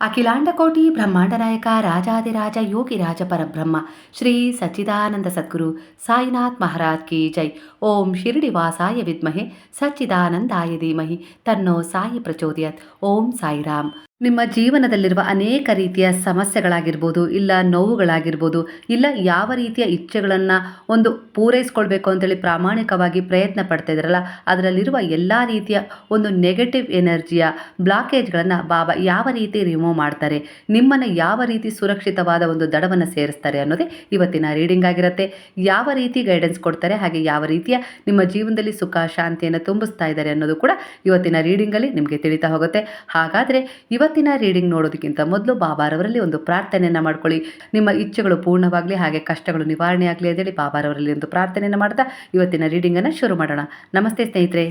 అఖిలాండకోటి బ్రహ్మాండ నాయక రాజాదిరాజ యోగి రాజ పరబ్రహ్మ శ్రీ సచ్చిదానంద సద్గురు సాయినాథ్ మహారాజ్ కీ జై. ఓం షిరిడివాసాయ విద్మహే సచ్చిదానందాయ ధీమహి తన్నో సాయి ప్రచోదయత్. ఓం సాయిరామ్. ನಿಮ್ಮ ಜೀವನದಲ್ಲಿರುವ ಅನೇಕ ರೀತಿಯ ಸಮಸ್ಯೆಗಳಾಗಿರ್ಬೋದು, ಇಲ್ಲ ನೋವುಗಳಾಗಿರ್ಬೋದು, ಇಲ್ಲ ಯಾವ ರೀತಿಯ ಇಚ್ಛೆಗಳನ್ನು ಒಂದು ಪೂರೈಸ್ಕೊಳ್ಬೇಕು ಅಂತೇಳಿ ಪ್ರಾಮಾಣಿಕವಾಗಿ ಪ್ರಯತ್ನ ಪಡ್ತಾ ಇದ್ರಲ್ಲ, ಅದರಲ್ಲಿರುವ ಎಲ್ಲ ರೀತಿಯ ಒಂದು ನೆಗೆಟಿವ್ ಎನರ್ಜಿಯ ಬ್ಲಾಕೇಜ್ಗಳನ್ನು ಬಾಬಾ ಯಾವ ರೀತಿ ರಿಮೂವ್ ಮಾಡ್ತಾರೆ, ನಿಮ್ಮನ್ನು ಯಾವ ರೀತಿ ಸುರಕ್ಷಿತವಾದ ಒಂದು ದಡವನ್ನು ಸೇರಿಸ್ತಾರೆ ಅನ್ನೋದೇ ಇವತ್ತಿನ ರೀಡಿಂಗ್ ಆಗಿರುತ್ತೆ. ಯಾವ ರೀತಿ ಗೈಡೆನ್ಸ್ ಕೊಡ್ತಾರೆ, ಹಾಗೆ ಯಾವ ರೀತಿಯ ನಿಮ್ಮ ಜೀವನದಲ್ಲಿ ಸುಖ, ಶಾಂತಿಯನ್ನು ತುಂಬಿಸ್ತಾ ಇದ್ದಾರೆ ಅನ್ನೋದು ಕೂಡ ಇವತ್ತಿನ ರೀಡಿಂಗಲ್ಲಿ ನಿಮಗೆ ತಿಳಿತಾ ಹೋಗುತ್ತೆ. ಹಾಗಾದರೆ ಇವತ್ತಿನ ರೀಡಿಂಗ್ ನೋಡೋದಕ್ಕಿಂತ ಮೊದಲು ಬಾಬಾರವರಲ್ಲಿ ಒಂದು ಪ್ರಾರ್ಥನೆಯನ್ನು ಮಾಡ್ಕೊಳ್ಳಿ. ನಿಮ್ಮ ಇಚ್ಛೆಗಳು ಪೂರ್ಣವಾಗಲಿ, ಹಾಗೆ ಕಷ್ಟಗಳು ನಿವಾರಣೆ ಆಗಲಿ ಅಂತೇಳಿ ಬಾಬಾರವರಲ್ಲಿ ಒಂದು ಪ್ರಾರ್ಥನೆಯನ್ನು ಮಾಡ್ತಾ ಇವತ್ತಿನ ರೀಡಿಂಗನ್ನು ಶುರು ಮಾಡೋಣ. ನಮಸ್ತೆ ಸ್ನೇಹಿತರೆ.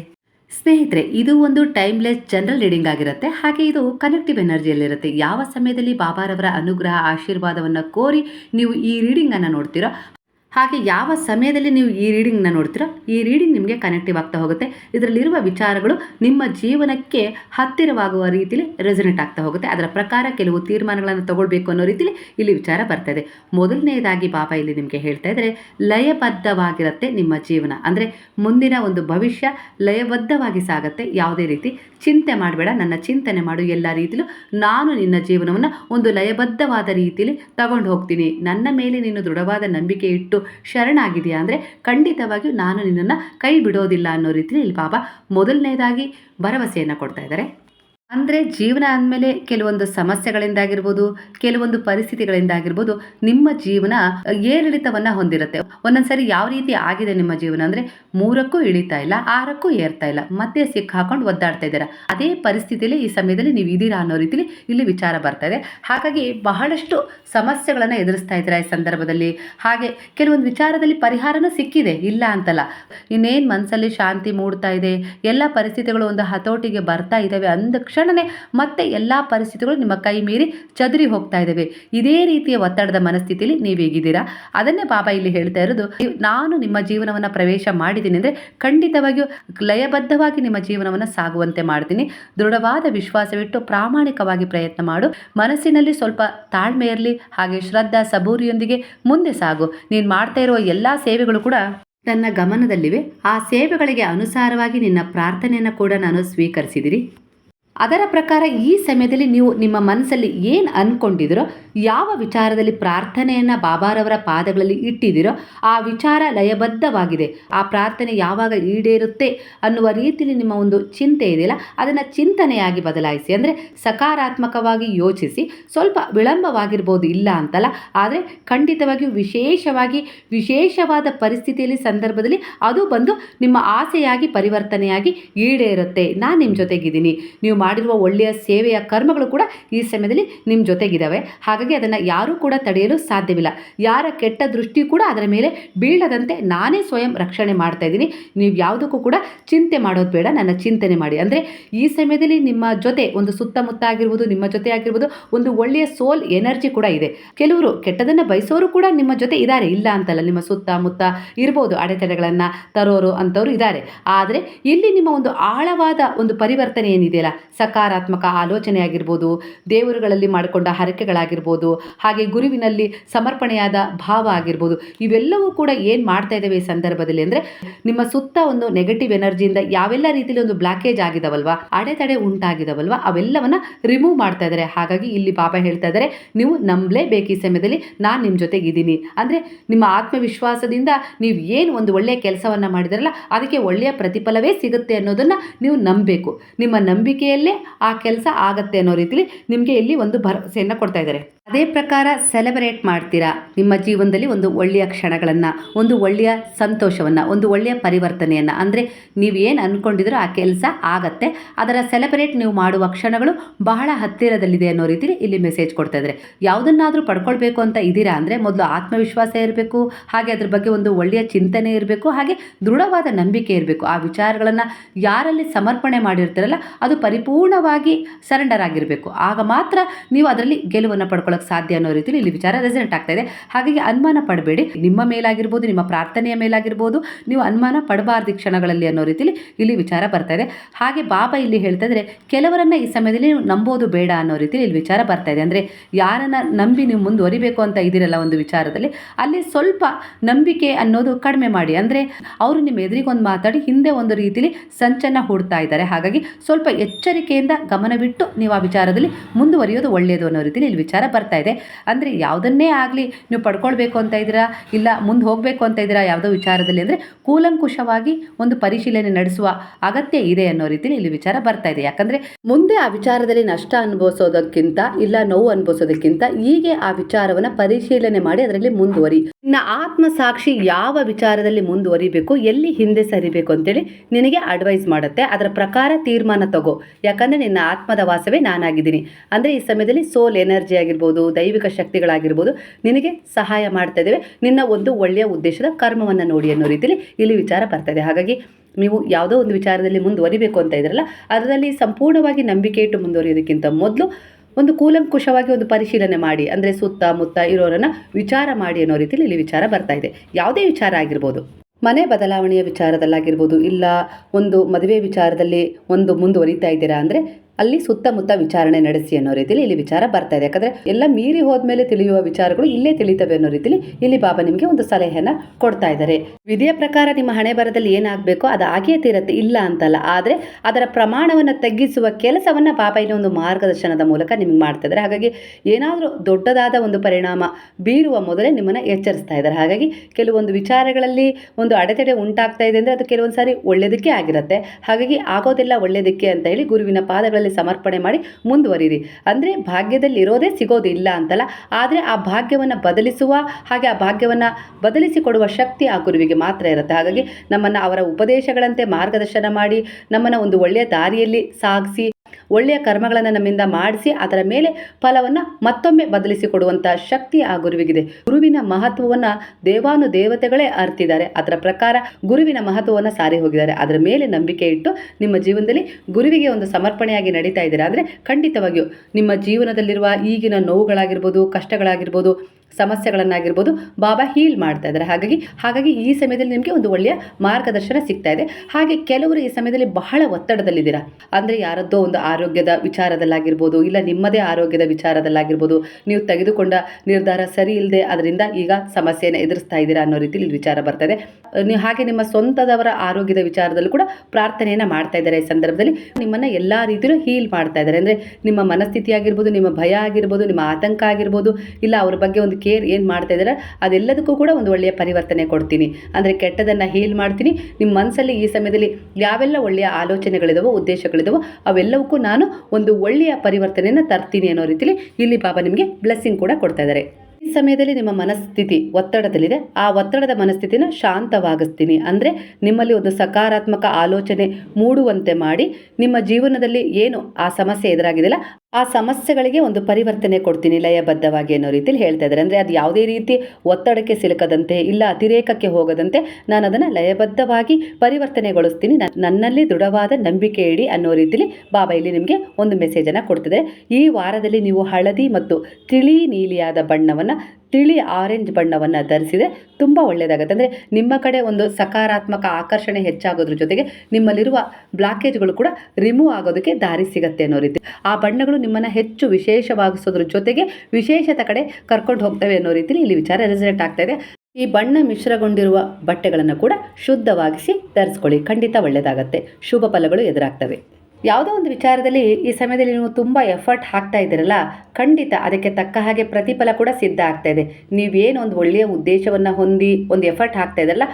ಸ್ನೇಹಿತರೆ, ಇದು ಒಂದು ಟೈಮ್ಲೆಸ್ ಜನರಲ್ ರೀಡಿಂಗ್ ಆಗಿರುತ್ತೆ. ಹಾಗೆ ಇದು ಕನೆಕ್ಟಿವ್ ಎನರ್ಜಿಯಲ್ಲಿರುತ್ತೆ. ಯಾವ ಸಮಯದಲ್ಲಿ ಬಾಬಾರವರ ಅನುಗ್ರಹ, ಆಶೀರ್ವಾದವನ್ನು ಕೋರಿ ನೀವು ಈ ರೀಡಿಂಗನ್ನು ನೋಡ್ತೀರೋ ಹಾಗೆ ಯಾವ ಸಮಯದಲ್ಲಿ ನೀವು ಈ ರೀಡಿಂಗ್ನ ನೋಡ್ತೀರೋ, ಈ ರೀಡಿಂಗ್ ನಿಮಗೆ ಕನೆಕ್ಟಿವ್ ಆಗ್ತಾ ಹೋಗುತ್ತೆ. ಇದರಲ್ಲಿರುವ ವಿಚಾರಗಳು ನಿಮ್ಮ ಜೀವನಕ್ಕೆ ಹತ್ತಿರವಾಗುವ ರೀತಿಯಲ್ಲಿ ರೆಸಿನೆಂಟ್ ಆಗ್ತಾ ಹೋಗುತ್ತೆ. ಅದರ ಪ್ರಕಾರ ಕೆಲವು ತೀರ್ಮಾನಗಳನ್ನು ತಗೊಳ್ಬೇಕು ಅನ್ನೋ ರೀತಿಯಲ್ಲಿ ಇಲ್ಲಿ ವಿಚಾರ ಬರ್ತಾ ಇದೆ. ಮೊದಲನೇದಾಗಿ ಬಾಬಾ ಇಲ್ಲಿ ನಿಮಗೆ ಹೇಳ್ತಾ ಇದ್ದಾರೆ ಲಯಬದ್ಧವಾಗಿರುತ್ತೆ ನಿಮ್ಮ ಜೀವನ. ಅಂದರೆ ಮುಂದಿನ ಒಂದು ಭವಿಷ್ಯ ಲಯಬದ್ಧವಾಗಿ ಸಾಗುತ್ತೆ. ಯಾವುದೇ ರೀತಿ ಚಿಂತೆ ಮಾಡಬೇಡ. ನನ್ನ ಚಿಂತನೆ ಮಾಡು. ಎಲ್ಲ ರೀತಿಯಲ್ಲೂ ನಾನು ನಿನ್ನ ಜೀವನವನ್ನು ಒಂದು ಲಯಬದ್ಧವಾದ ರೀತಿಯಲ್ಲಿ ತಗೊಂಡು ಹೋಗ್ತೀನಿ. ನನ್ನ ಮೇಲೆ ನೀನು ದೃಢವಾದ ನಂಬಿಕೆ ಇಟ್ಟು ಶರಣಾಗಿದೆಯಾ ಅಂದರೆ ಖಂಡಿತವಾಗಿಯೂ ನಾನು ನಿನ್ನನ್ನು ಕೈ ಬಿಡೋದಿಲ್ಲ ಅನ್ನೋ ರೀತಿಯಲ್ಲಿ ಇಲ್ಲಿ ಬಾಬಾ ಮೊದಲನೇದಾಗಿ ಭರವಸೆಯನ್ನು ಕೊಡ್ತಾ ಇದ್ದಾರೆ. ಅಂದರೆ ಜೀವನ ಅಂದಮೇಲೆ ಕೆಲವೊಂದು ಸಮಸ್ಯೆಗಳಿಂದಾಗಿರ್ಬೋದು, ಕೆಲವೊಂದು ಪರಿಸ್ಥಿತಿಗಳಿಂದಾಗಿರ್ಬೋದು, ನಿಮ್ಮ ಜೀವನ ಏರಿಳಿತವನ್ನು ಹೊಂದಿರುತ್ತೆ. ಒಂದೊಂದ್ಸರಿ ಯಾವ ರೀತಿ ಆಗಿದೆ ನಿಮ್ಮ ಜೀವನ ಅಂದರೆ ಮೂರಕ್ಕೂ ಇಳಿತಾ ಇಲ್ಲ, ಆರಕ್ಕೂ ಏರ್ತಾ ಇಲ್ಲ, ಮತ್ತೆ ಸಿಕ್ಕ ಹಾಕೊಂಡು ಒದ್ದಾಡ್ತಾ ಇದ್ದೀರಾ. ಅದೇ ಪರಿಸ್ಥಿತಿಯಲ್ಲಿ ಈ ಸಮಯದಲ್ಲಿ ನೀವು ಇದ್ದೀರಾ ಅನ್ನೋ ರೀತಿಲಿ ಇಲ್ಲಿ ವಿಚಾರ ಬರ್ತಾ ಇದೆ. ಹಾಗಾಗಿ ಬಹಳಷ್ಟು ಸಮಸ್ಯೆಗಳನ್ನು ಎದುರಿಸ್ತಾ ಇದ್ದೀರಾ ಈ ಸಂದರ್ಭದಲ್ಲಿ. ಹಾಗೆ ಕೆಲವೊಂದು ವಿಚಾರದಲ್ಲಿ ಪರಿಹಾರನೂ ಸಿಕ್ಕಿದೆ, ಇಲ್ಲ ಅಂತಲ್ಲ. ಇನ್ನೇನು ಮನಸ್ಸಲ್ಲಿ ಶಾಂತಿ ಮೂಡ್ತಾ ಇದೆ, ಎಲ್ಲ ಪರಿಸ್ಥಿತಿಗಳು ಒಂದು ಹತೋಟಿಗೆ ಬರ್ತಾ ಇದ್ದಾವೆ ಅಂದ ಕ್ಷಣನೇ ಮತ್ತೆ ಎಲ್ಲ ಪರಿಸ್ಥಿತಿಗಳು ನಿಮ್ಮ ಕೈ ಮೀರಿ ಚದುರಿ ಹೋಗ್ತಾ ಇದ್ದಾವೆ. ಇದೇ ರೀತಿಯ ಒತ್ತಡದ ಮನಸ್ಥಿತಿಯಲ್ಲಿ ನೀವು ಹೇಗಿದ್ದೀರಾ? ಅದನ್ನೇ ಬಾಬಾ ಇಲ್ಲಿ ಹೇಳ್ತಾ ಇರೋದು, ನಾನು ನಿಮ್ಮ ಜೀವನವನ್ನು ಪ್ರವೇಶ ಮಾಡಿದ್ದೀನಿ ಅಂದರೆ ಖಂಡಿತವಾಗಿಯೂ ಲಯಬದ್ಧವಾಗಿ ನಿಮ್ಮ ಜೀವನವನ್ನು ಸಾಗುವಂತೆ ಮಾಡ್ತೀನಿ. ದೃಢವಾದ ವಿಶ್ವಾಸವಿಟ್ಟು ಪ್ರಾಮಾಣಿಕವಾಗಿ ಪ್ರಯತ್ನ ಮಾಡು. ಮನಸ್ಸಿನಲ್ಲಿ ಸ್ವಲ್ಪ ತಾಳ್ಮೆ ಇರಲಿ, ಹಾಗೆ ಶ್ರದ್ಧಾ ಸಬೂರಿಯೊಂದಿಗೆ ಮುಂದೆ ಸಾಗು. ನೀನು ಮಾಡ್ತಾ ಇರುವ ಎಲ್ಲ ಸೇವೆಗಳು ಕೂಡ ನನ್ನ ಗಮನದಲ್ಲಿವೆ. ಆ ಸೇವೆಗಳಿಗೆ ಅನುಸಾರವಾಗಿ ನಿನ್ನ ಪ್ರಾರ್ಥನೆಯನ್ನು ಕೂಡ ನಾನು ಸ್ವೀಕರಿಸಿದಿರಿ. ಅದರ ಪ್ರಕಾರ ಈ ಸಮಯದಲ್ಲಿ ನೀವು ನಿಮ್ಮ ಮನಸ್ಸಲ್ಲಿ ಏನು ಅಂದ್ಕೊಂಡಿದ್ದೀರೋ ಯಾವ ವಿಚಾರದಲ್ಲಿ ಪ್ರಾರ್ಥನೆಯನ್ನು ಬಾಬಾರವರ ಪಾದಗಳಲ್ಲಿ ಇಟ್ಟಿದ್ದೀರೋ ಆ ವಿಚಾರ ಲಯಬದ್ಧವಾಗಿದೆ. ಆ ಪ್ರಾರ್ಥನೆ ಯಾವಾಗ ಈಡೇರುತ್ತೆ ಅನ್ನುವ ರೀತಿಯಲ್ಲಿ ನಿಮ್ಮ ಒಂದು ಚಿಂತೆ ಇದೆಯಲ್ಲ, ಅದನ್ನು ಚಿಂತನೆಯಾಗಿ ಬದಲಾಯಿಸಿ, ಅಂದರೆ ಸಕಾರಾತ್ಮಕವಾಗಿ ಯೋಚಿಸಿ, ಸ್ವಲ್ಪ ವಿಳಂಬವಾಗಿರ್ಬೋದು ಇಲ್ಲ ಅಂತಲ್ಲ, ಆದರೆ ಖಂಡಿತವಾಗಿಯೂ ವಿಶೇಷವಾಗಿ, ವಿಶೇಷವಾದ ಪರಿಸ್ಥಿತಿಯಲ್ಲಿ, ಸಂದರ್ಭದಲ್ಲಿ ಅದು ಬಂದು ನಿಮ್ಮ ಆಸೆಯಾಗಿ, ಪರಿವರ್ತನೆಯಾಗಿ ಈಡೇರುತ್ತೆ. ನಾನು ನಿಮ್ಮ ಜೊತೆಗಿದ್ದೀನಿ. ನೀವು ಮಾಡಿರುವ ಒಳ್ಳೆಯ ಸೇವೆಯ ಕರ್ಮಗಳು ಕೂಡ ಈ ಸಮಯದಲ್ಲಿ ನಿಮ್ಮ ಜೊತೆಗಿದ್ದಾವೆ ಹಾಗಾಗಿ ಅದನ್ನು ಯಾರೂ ಕೂಡ ತಡೆಯಲು ಸಾಧ್ಯವಿಲ್ಲ. ಯಾರ ಕೆಟ್ಟ ದೃಷ್ಟಿ ಕೂಡ ಅದರ ಮೇಲೆ ಬೀಳದಂತೆ ನಾನೇ ಸ್ವಯಂ ರಕ್ಷಣೆ ಮಾಡ್ತಾ ಇದ್ದೀನಿ. ನೀವು ಯಾವುದಕ್ಕೂ ಕೂಡ ಚಿಂತೆ ಮಾಡೋದು ಬೇಡ. ನನ್ನ ಚಿಂತನೆ ಮಾಡಿ. ಅಂದರೆ ಈ ಸಮಯದಲ್ಲಿ ನಿಮ್ಮ ಜೊತೆ ಒಂದು ಸುತ್ತಮುತ್ತ ಆಗಿರ್ಬೋದು ನಿಮ್ಮ ಜೊತೆ ಆಗಿರ್ಬೋದು, ಒಂದು ಒಳ್ಳೆಯ ಸೋಲ್ ಎನರ್ಜಿ ಕೂಡ ಇದೆ. ಕೆಲವರು ಕೆಟ್ಟದನ್ನು ಬಯಸೋರು ಕೂಡ ನಿಮ್ಮ ಜೊತೆ ಇದ್ದಾರೆ ಇಲ್ಲ ಅಂತಲ್ಲ, ನಿಮ್ಮ ಸುತ್ತಮುತ್ತ ಇರ್ಬೋದು, ಅಡೆತಡೆಗಳನ್ನು ತರೋರು ಅಂಥವ್ರು ಇದ್ದಾರೆ ಆದರೆ ಇಲ್ಲಿ ನಿಮ್ಮ ಒಂದು ಆಳವಾದ ಒಂದು ಪರಿವರ್ತನೆ ಏನಿದೆಯಲ್ಲ ಸಕಾರಾತ್ಮಕ ಆಲೋಚನೆ ಆಗಿರ್ಬೋದು ದೇವರುಗಳಲ್ಲಿ ಮಾಡಿಕೊಂಡ ಹರಕೆಗಳಾಗಿರ್ಬೋದು, ಹಾಗೆ ಗುರುವಿನಲ್ಲಿ ಸಮರ್ಪಣೆಯಾದ ಭಾವ ಆಗಿರ್ಬೋದು, ಇವೆಲ್ಲವೂ ಕೂಡ ಏನು ಮಾಡ್ತಾ ಇದ್ದಾವೆ ಈ ಸಂದರ್ಭದಲ್ಲಿ ಅಂದರೆ ನಿಮ್ಮ ಸುತ್ತ ಒಂದು ನೆಗೆಟಿವ್ ಎನರ್ಜಿಯಿಂದ ಯಾವೆಲ್ಲ ರೀತಿಯಲ್ಲಿ ಒಂದು ಬ್ಲಾಕೇಜ್ ಆಗಿದಾವಲ್ವಾ, ಅಡೆತಡೆ ಉಂಟಾಗಿದಾವಲ್ವಾ, ಅವೆಲ್ಲವನ್ನ ರಿಮೂವ್ ಮಾಡ್ತಾ ಇದ್ದಾರೆ ಹಾಗಾಗಿ ಇಲ್ಲಿ ಬಾಬಾ ಹೇಳ್ತಾ ಇದ್ದಾರೆ ನೀವು ನಂಬಲೇಬೇಕು ಈ ಸಮಯದಲ್ಲಿ, ನಾನು ನಿಮ್ಮ ಜೊತೆಗಿದ್ದೀನಿ ಅಂದರೆ ನಿಮ್ಮ ಆತ್ಮವಿಶ್ವಾಸದಿಂದ ನೀವು ಏನು ಒಂದು ಒಳ್ಳೆಯ ಕೆಲಸವನ್ನು ಮಾಡಿದಾರಲ್ಲ, ಅದಕ್ಕೆ ಒಳ್ಳೆಯ ಪ್ರತಿಫಲವೇ ಸಿಗುತ್ತೆ ಅನ್ನೋದನ್ನು ನೀವು ನಂಬಬೇಕು. ನಿಮ್ಮ ನಂಬಿಕೆಯಲ್ಲೇ ಆ ಕೆಲಸ ಆಗತ್ತೆ ಅನ್ನೋ ರೀತಿಲಿ ನಿಮಗೆ ಇಲ್ಲಿ ಒಂದು ಭರವಸೆಯನ್ನು ಕೊಡ್ತಾ ಇದ್ದಾರೆ. ಅದೇ ಪ್ರಕಾರ ಸೆಲೆಬ್ರೇಟ್ ಮಾಡ್ತೀರಾ? ನಿಮ್ಮ ಜೀವನದಲ್ಲಿ ಒಂದು ಒಳ್ಳೆಯ ಕ್ಷಣಗಳನ್ನು, ಒಂದು ಒಳ್ಳೆಯ ಸಂತೋಷವನ್ನು, ಒಂದು ಒಳ್ಳೆಯ ಪರಿವರ್ತನೆಯನ್ನು. ಅಂದರೆ ನೀವು ಏನು ಅಂದ್ಕೊಂಡಿದ್ರೋ ಆ ಕೆಲಸ ಆಗತ್ತೆ. ಅದರ ಸೆಲೆಬ್ರೇಟ್ ನೀವು ಮಾಡುವ ಕ್ಷಣಗಳು ಬಹಳ ಹತ್ತಿರದಲ್ಲಿದೆ ಅನ್ನೋ ರೀತಿಲಿ ಇಲ್ಲಿ ಮೆಸೇಜ್ ಕೊಡ್ತಾ ಇದ್ದಾರೆ. ಯಾವುದನ್ನಾದರೂ ಪಡ್ಕೊಳ್ಬೇಕು ಅಂತ ಇದ್ದೀರಾ ಅಂದರೆ ಮೊದಲು ಆತ್ಮವಿಶ್ವಾಸ ಇರಬೇಕು, ಹಾಗೆ ಅದ್ರ ಬಗ್ಗೆ ಒಂದು ಒಳ್ಳೆಯ ಚಿಂತನೆ ಇರಬೇಕು, ಹಾಗೆ ದೃಢವಾದ ನಂಬಿಕೆ ಇರಬೇಕು. ಆ ವಿಚಾರಗಳನ್ನು ಯಾರಲ್ಲಿ ಸಮರ್ಪಣೆ ಮಾಡಿರ್ತಾರಲ್ಲ, ಅದು ಪರಿಪೂರ್ಣವಾಗಿ ಸರೆಂಡರ್ ಆಗಿರಬೇಕು. ಆಗ ಮಾತ್ರ ನೀವು ಅದರಲ್ಲಿ ಗೆಲುವನ್ನು ಪಡ್ಕೊಳ್ಳೋಕೆ ಆಗೋದಕ್ಕೆ ಸಾಧ್ಯ ಅನ್ನೋ ರೀತಿಯಲ್ಲಿ ಇಲ್ಲಿ ವಿಚಾರ ರೆಸೆಂಟ್ ಆಗ್ತಾ ಇದೆ. ಹಾಗಾಗಿ ಅನುಮಾನ ಪಡಬೇಡಿ. ನಿಮ್ಮ ಮೇಲಾಗಿರ್ಬೋದು, ನಿಮ್ಮ ಪ್ರಾರ್ಥನೆಯ ಮೇಲಾಗಿರ್ಬೋದು, ನೀವು ಅನುಮಾನ ಪಡಬಾರ್ದು ಕ್ಷಣಗಳಲ್ಲಿ ಅನ್ನೋ ರೀತಿಲಿ ಇಲ್ಲಿ ವಿಚಾರ ಬರ್ತಾ ಇದೆ. ಹಾಗೆ ಬಾಬಾ ಇಲ್ಲಿ ಹೇಳ್ತಾ ಇದ್ರೆ ಕೆಲವರನ್ನ ಈ ಸಮಯದಲ್ಲಿ ನೀವು ನಂಬೋದು ಬೇಡ ಅನ್ನೋ ರೀತಿಲಿ ಇಲ್ಲಿ ವಿಚಾರ ಬರ್ತಾ ಇದೆ. ಅಂದರೆ ಯಾರನ್ನ ನಂಬಿ ನೀವು ಮುಂದುವರಿಬೇಕು ಅಂತ ಇದ್ದೀರಲ್ಲ ಒಂದು ವಿಚಾರದಲ್ಲಿ, ಅಲ್ಲಿ ಸ್ವಲ್ಪ ನಂಬಿಕೆ ಅನ್ನೋದು ಕಡಿಮೆ ಮಾಡಿ. ಅಂದರೆ ಅವರು ನಿಮ್ಮ ಎದುರಿಗೆ ಒಂದು ಮಾತಾಡಿ, ಹಿಂದೆ ಒಂದು ರೀತಿಲಿ ಸಂಚನ್ನ ಹೂಡ್ತಾ ಇದ್ದಾರೆ. ಹಾಗಾಗಿ ಸ್ವಲ್ಪ ಎಚ್ಚರಿಕೆಯಿಂದ ಗಮನವಿಟ್ಟು ನೀವು ಆ ವಿಚಾರದಲ್ಲಿ ಮುಂದುವರಿಯೋದು ಒಳ್ಳೆಯದು ಅನ್ನೋ ರೀತಿಲಿ ಇಲ್ಲಿ ವಿಚಾರ ಬರ್ತಾ ಇದೆ. ಅಂದರೆ ಯಾವುದನ್ನೇ ಆಗಲಿ ನೀವು ಪಡ್ಕೊಳ್ಬೇಕು ಅಂತ ಇದ್ದೀರಾ? ಇಲ್ಲ ಮುಂದೆ ಹೋಗಬೇಕು ಅಂತ ಇದ್ದೀರಾ? ಯಾವುದೋ ವಿಚಾರದಲ್ಲಿ ಅಂದರೆ ಕೂಲಂಕುಷವಾಗಿ ಒಂದು ಪರಿಶೀಲನೆ ನಡೆಸುವ ಅಗತ್ಯ ಇದೆ ಅನ್ನೋ ರೀತಿಯಲ್ಲಿ ಇಲ್ಲಿ ವಿಚಾರ ಬರ್ತಾ ಇದೆ. ಯಾಕಂದರೆ ಮುಂದೆ ಆ ವಿಚಾರದಲ್ಲಿ ನಷ್ಟ ಅನುಭವಿಸೋದಕ್ಕಿಂತ ಇಲ್ಲ ನೋವು ಅನುಭವಿಸೋದಕ್ಕಿಂತ ಹೀಗೆ ಆ ವಿಚಾರವನ್ನು ಪರಿಶೀಲನೆ ಮಾಡಿ ಅದರಲ್ಲಿ ಮುಂದುವರಿ. ನಿನ್ನ ಆತ್ಮಸಾಕ್ಷಿ ಯಾವ ವಿಚಾರದಲ್ಲಿ ಮುಂದುವರಿಬೇಕು, ಎಲ್ಲಿ ಹಿಂದೆ ಸರಿಬೇಕು ಅಂತೇಳಿ ನಿನಗೆ ಅಡ್ವೈಸ್ ಮಾಡುತ್ತೆ. ಅದರ ಪ್ರಕಾರ ತೀರ್ಮಾನ ತಗೋ. ಯಾಕಂದರೆ ನಿನ್ನ ಆತ್ಮದ ವಾಸವೇ ನಾನಾಗಿದ್ದೀನಿ. ಅಂದರೆ ಈ ಸಮಯದಲ್ಲಿ ಸೋಲ್ ಎನರ್ಜಿ ಆಗಿರ್ಬೋದು ದೈವಿಕ ಶಕ್ತಿಗಳಾಗಿರ್ಬೋದು, ನಿನಗೆ ಸಹಾಯ ಮಾಡ್ತಾ ಇದ್ದೇವೆ. ನಿನ್ನ ಒಂದು ಒಳ್ಳೆಯ ಉದ್ದೇಶದ ಕರ್ಮವನ್ನು ನೋಡಿ ಅನ್ನೋ ರೀತಿಯಲ್ಲಿ ಇಲ್ಲಿ ವಿಚಾರ ಬರ್ತಾ ಇದೆ. ಹಾಗಾಗಿ ನೀವು ಯಾವುದೋ ಒಂದು ವಿಚಾರದಲ್ಲಿ ಮುಂದುವರಿಬೇಕು ಅಂತ ಇದ್ರಲ್ಲ, ಅದರಲ್ಲಿ ಸಂಪೂರ್ಣವಾಗಿ ನಂಬಿಕೆ ಇಟ್ಟು ಮುಂದುವರಿಯೋದಕ್ಕಿಂತ ಮೊದಲು ಒಂದು ಕೂಲಂಕುಷವಾಗಿ ಒಂದು ಪರಿಶೀಲನೆ ಮಾಡಿ, ಅಂದರೆ ಸುತ್ತಮುತ್ತ ಇರೋರನ್ನ ವಿಚಾರ ಮಾಡಿ ಅನ್ನೋ ರೀತಿಯಲ್ಲಿ ಇಲ್ಲಿ ವಿಚಾರ ಬರ್ತಾ ಇದೆ. ಯಾವುದೇ ವಿಚಾರ ಆಗಿರ್ಬೋದು, ಮನೆ ಬದಲಾವಣೆಯ ವಿಚಾರದಲ್ಲಾಗಿರ್ಬೋದು, ಇಲ್ಲ ಒಂದು ಮದುವೆ ವಿಚಾರದಲ್ಲಿ ಒಂದು ಮುಂದುವರಿತಾ ಇದ್ದೀರಾ ಅಂದರೆ ಅಲ್ಲಿ ಸುತ್ತಮುತ್ತ ವಿಚಾರಣೆ ನಡೆಸಿ ಅನ್ನೋ ರೀತಿಯಲ್ಲಿ ಇಲ್ಲಿ ವಿಚಾರ ಬರ್ತಾ ಇದೆ. ಯಾಕಂದರೆ ಎಲ್ಲ ಮೀರಿ ಹೋದ್ಮೇಲೆ ತಿಳಿಯುವ ವಿಚಾರಗಳು ಇಲ್ಲೇ ತಿಳಿತವೆ ಅನ್ನೋ ರೀತಿಯಲ್ಲಿ ಇಲ್ಲಿ ಬಾಬಾ ನಿಮಗೆ ಒಂದು ಸಲಹೆಯನ್ನು ಕೊಡ್ತಾ ಇದ್ದಾರೆ. ವಿಧಿಯ ಪ್ರಕಾರ ನಿಮ್ಮ ಹಣೆ ಬರದಲ್ಲಿ ಏನಾಗಬೇಕೋ ಅದು ಆಗಿಯೇ ತೀರತ್ತೆ, ಇಲ್ಲ ಅಂತಲ್ಲ. ಆದರೆ ಅದರ ಪ್ರಮಾಣವನ್ನು ತಗ್ಗಿಸುವ ಕೆಲಸವನ್ನು ಬಾಬಾ ಇಲ್ಲಿ ಒಂದು ಮಾರ್ಗದರ್ಶನದ ಮೂಲಕ ನಿಮ್ಗೆ ಮಾಡ್ತಾ ಇದ್ದಾರೆ. ಹಾಗಾಗಿ ಏನಾದರೂ ದೊಡ್ಡದಾದ ಒಂದು ಪರಿಣಾಮ ಬೀರುವ ಮೊದಲೇ ನಿಮ್ಮನ್ನು ಎಚ್ಚರಿಸ್ತಾ ಇದ್ದಾರೆ. ಹಾಗಾಗಿ ಕೆಲವೊಂದು ವಿಚಾರಗಳಲ್ಲಿ ಒಂದು ಅಡೆತಡೆ ಉಂಟಾಗ್ತಾ ಇದೆ ಅಂದರೆ ಅದು ಕೆಲವೊಂದು ಸಾರಿ ಒಳ್ಳೆಯದಕ್ಕೆ ಆಗಿರುತ್ತೆ. ಹಾಗಾಗಿ ಆಗೋದೆಲ್ಲ ಒಳ್ಳೆಯದಕ್ಕೆ ಅಂತ ಹೇಳಿ ಗುರುವಿನ ಪಾದಗಳಲ್ಲಿ ಸಮರ್ಪಣೆ ಮಾಡಿ ಮುಂದುವರಿರಿ ಅಂದರೆ ಭಾಗ್ಯದಲ್ಲಿ ಇರೋದೇ ಸಿಗೋದಿಲ್ಲ ಅಂತಲ್ಲ? ಆದರೆ ಆ ಭಾಗ್ಯವನ್ನು ಬದಲಿಸುವ ಹಾಗೆ ಆ ಭಾಗ್ಯವನ್ನು ಬದಲಿಸಿಕೊಡುವ ಶಕ್ತಿ ಆ ಗುರುವಿಗೆ ಮಾತ್ರ ಇರುತ್ತೆ. ಹಾಗಾಗಿ ನಮ್ಮನ್ನು ಅವರ ಉಪದೇಶಗಳಂತೆ ಮಾರ್ಗದರ್ಶನ ಮಾಡಿ ನಮ್ಮನ್ನು ಒಂದು ಒಳ್ಳೆಯ ದಾರಿಯಲ್ಲಿ ಸಾಗಿಸಿ ಒಳ್ಳೆಯ ಕರ್ಮಗಳನ್ನು ನಮ್ಮಿಂದ ಮಾಡಿಸಿ ಅದರ ಮೇಲೆ ಫಲವನ್ನು ಮತ್ತೊಮ್ಮೆ ಬದಲಿಸಿ ಕೊಡುವಂಥ ಶಕ್ತಿ ಆ ಗುರುವಿಗಿದೆ. ಗುರುವಿನ ಮಹತ್ವವನ್ನು ದೇವಾನು ದೇವತೆಗಳೇ ಅರ್ತಿದ್ದಾರೆ. ಅದರ ಪ್ರಕಾರ ಗುರುವಿನ ಮಹತ್ವವನ್ನು ಸಾರಿ ಹೋಗಿದ್ದಾರೆ. ಅದರ ಮೇಲೆ ನಂಬಿಕೆ ಇಟ್ಟು ನಿಮ್ಮ ಜೀವನದಲ್ಲಿ ಗುರುವಿಗೆ ಒಂದು ಸಮರ್ಪಣೆಯಾಗಿ ನಡೀತಾ ಇದ್ದೀರಾ ಅಂದರೆ ಖಂಡಿತವಾಗಿಯೂ ನಿಮ್ಮ ಜೀವನದಲ್ಲಿರುವ ಈಗಿನ ನೋವುಗಳಾಗಿರ್ಬೋದು, ಕಷ್ಟಗಳಾಗಿರ್ಬೋದು ಸಮಸ್ಯೆಗಳನ್ನಾಗಿರ್ಬೋದು ಬಾಬಾ ಹೀಲ್ ಮಾಡ್ತಾ ಇದ್ದಾರೆ. ಹಾಗಾಗಿ ಹಾಗಾಗಿ ಈ ಸಮಯದಲ್ಲಿ ನಿಮಗೆ ಒಂದು ಒಳ್ಳೆಯ ಮಾರ್ಗದರ್ಶನ ಸಿಗ್ತಾ ಇದೆ. ಹಾಗೆ ಕೆಲವರು ಈ ಸಮಯದಲ್ಲಿ ಬಹಳ ಒತ್ತಡದಲ್ಲಿದ್ದೀರಾ? ಅಂದರೆ ಯಾರದ್ದೋ ಒಂದು ಆರೋಗ್ಯದ ವಿಚಾರದಲ್ಲಾಗಿರ್ಬೋದು, ಇಲ್ಲ ನಿಮ್ಮದೇ ಆರೋಗ್ಯದ ವಿಚಾರದಲ್ಲಾಗಿರ್ಬೋದು, ನೀವು ತೆಗೆದುಕೊಂಡ ನಿರ್ಧಾರ ಸರಿ ಇಲ್ಲದೆ ಅದರಿಂದ ಈಗ ಸಮಸ್ಯೆಯನ್ನು ಎದುರಿಸ್ತಾ ಇದ್ದೀರಾ ಅನ್ನೋ ರೀತಿಯಲ್ಲಿ ವಿಚಾರ ಬರ್ತದೆ ನೀವು ಹಾಗೆ ನಿಮ್ಮ ಸ್ವಂತದವರ ಆರೋಗ್ಯದ ವಿಚಾರದಲ್ಲೂ ಕೂಡ ಪ್ರಾರ್ಥನೆಯನ್ನು ಮಾಡ್ತಾ ಇದ್ದಾರೆ ಈ ಸಂದರ್ಭದಲ್ಲಿ. ನಿಮ್ಮನ್ನು ಎಲ್ಲ ರೀತಿಯಲ್ಲೂ ಹೀಲ್ ಮಾಡ್ತಾ ಇದ್ದಾರೆ. ಅಂದರೆ ನಿಮ್ಮ ಮನಸ್ಥಿತಿ ಆಗಿರ್ಬೋದು ನಿಮ್ಮ ಭಯ ಆಗಿರ್ಬೋದು, ನಿಮ್ಮ ಆತಂಕ ಆಗಿರ್ಬೋದು, ಇಲ್ಲ ಅವ್ರ ಬಗ್ಗೆ ಒಂದು ಕೇರ್ ಏನು ಮಾಡ್ತಾ ಇದ್ದಾರೆ ಅದೆಲ್ಲದಕ್ಕೂ ಕೂಡ ಒಂದು ಒಳ್ಳೆಯ ಪರಿವರ್ತನೆ ಕೊಡ್ತೀನಿ. ಅಂದರೆ ಕೆಟ್ಟದನ್ನು ಹೀಲ್ ಮಾಡ್ತೀನಿ. ನಿಮ್ಮ ಮನಸ್ಸಲ್ಲಿ ಈ ಸಮಯದಲ್ಲಿ ಯಾವೆಲ್ಲ ಒಳ್ಳೆಯ ಆಲೋಚನೆಗಳಿದಾವೋ, ಉದ್ದೇಶಗಳಿದಾವೋ, ಅವೆಲ್ಲವಕ್ಕೂ ನಾನು ಒಂದು ಒಳ್ಳೆಯ ಪರಿವರ್ತನೆಯನ್ನು ತರ್ತೀನಿ ಅನ್ನೋ ರೀತಿಯಲ್ಲಿ ಇಲ್ಲಿ ಬಾಬಾ ನಿಮಗೆ ಬ್ಲೆಸ್ಸಿಂಗ್ ಕೂಡ ಕೊಡ್ತಾ ಇದ್ದಾರೆ ಈ ಸಮಯದಲ್ಲಿ ನಿಮ್ಮ ಮನಸ್ಥಿತಿ ಒತ್ತಡದಲ್ಲಿದೆ. ಆ ಒತ್ತಡದ ಮನಸ್ಥಿತಿನ ಶಾಂತವಾಗಿಸ್ತೀನಿ. ಅಂದರೆ ನಿಮ್ಮಲ್ಲಿ ಒಂದು ಸಕಾರಾತ್ಮಕ ಆಲೋಚನೆ ಮೂಡುವಂತೆ ಮಾಡಿ ನಿಮ್ಮ ಜೀವನದಲ್ಲಿ ಏನು ಆ ಸಮಸ್ಯೆ ಎದುರಾಗಿದೆಯಲ್ಲ, ಆ ಸಮಸ್ಯೆಗಳಿಗೆ ಒಂದು ಪರಿವರ್ತನೆ ಕೊಡ್ತೀನಿ ಲಯಬದ್ಧವಾಗಿ ಅನ್ನೋ ರೀತಿಯಲ್ಲಿ ಹೇಳ್ತಾ ಇದ್ದಾರೆ. ಅಂದರೆ ಅದು ಯಾವುದೇ ರೀತಿ ಒತ್ತಡಕ್ಕೆ ಸಿಲುಕದಂತೆ ಇಲ್ಲ, ಅತಿರೇಕಕ್ಕೆ ಹೋಗದಂತೆ ನಾನು ಅದನ್ನು ಲಯಬದ್ಧವಾಗಿ ಪರಿವರ್ತನೆಗೊಳಿಸ್ತೀನಿ. ನನ್ನಲ್ಲಿ ದೃಢವಾದ ನಂಬಿಕೆ ಇಡಿ ಅನ್ನೋ ರೀತಿಯಲ್ಲಿ ಬಾಬಾ ಇಲ್ಲಿ ನಿಮಗೆ ಒಂದು ಮೆಸೇಜನ್ನು ಕೊಡ್ತಿದ್ದಾರೆ. ಈ ವಾರದಲ್ಲಿ ನೀವು ಹಳದಿ ಮತ್ತು ತಿಳಿ ನೀಲಿಯಾದ ಬಣ್ಣವನ್ನು ತಿಳಿ ಆರೆಂಜ್ ಬಣ್ಣವನ್ನು ಧರಿಸಿದರೆ ತುಂಬ ಒಳ್ಳೆಯದಾಗುತ್ತೆ ಅಂದರೆ ನಿಮ್ಮ ಕಡೆ ಒಂದು ಸಕಾರಾತ್ಮಕ ಆಕರ್ಷಣೆ ಹೆಚ್ಚಾಗೋದ್ರ ಜೊತೆಗೆ ನಿಮ್ಮಲ್ಲಿರುವ ಬ್ಲಾಕೇಜ್ಗಳು ಕೂಡ ರಿಮೂವ್ ಆಗೋದಕ್ಕೆ ದಾರಿ ಸಿಗತ್ತೆ ಅನ್ನೋ ರೀತಿ. ಆ ಬಣ್ಣಗಳು ನಿಮ್ಮನ್ನು ಹೆಚ್ಚು ವಿಶೇಷವಾಗಿಸೋದ್ರ ಜೊತೆಗೆ ವಿಶೇಷತೆ ಕಡೆ ಕರ್ಕೊಂಡು ಹೋಗ್ತವೆ ಅನ್ನೋ ರೀತಿಯಲ್ಲಿ ಇಲ್ಲಿ ವಿಚಾರ ರೆಸಲ್ಟ್ ಆಗ್ತಾ ಇದೆ. ಈ ಬಣ್ಣ ಮಿಶ್ರಗೊಂಡಿರುವ ಬಟ್ಟೆಗಳನ್ನು ಕೂಡ ಶುದ್ಧವಾಗಿಸಿ ಧರಿಸ್ಕೊಳ್ಳಿ. ಖಂಡಿತ ಒಳ್ಳೆಯದಾಗತ್ತೆ ಶುಭ ಫಲಗಳು ಎದುರಾಗ್ತವೆ. ಯಾವುದೋ ಒಂದು ವಿಚಾರದಲ್ಲಿ ಈ ಸಮಯದಲ್ಲಿ ನೀವು ತುಂಬ ಎಫರ್ಟ್ ಹಾಕ್ತಾ ಇದ್ದೀರಲ್ಲ, ಖಂಡಿತ ಅದಕ್ಕೆ ತಕ್ಕ ಹಾಗೆ ಪ್ರತಿಫಲ ಕೂಡ ಸಿದ್ಧ ಆಗ್ತಾ ಇದೆ. ನೀವೇನು ಒಂದು ಒಳ್ಳೆಯ ಉದ್ದೇಶವನ್ನು ಹೊಂದಿ ಒಂದು ಎಫರ್ಟ್ ಹಾಕ್ತಾ ಇದ್ರಲ್ಲ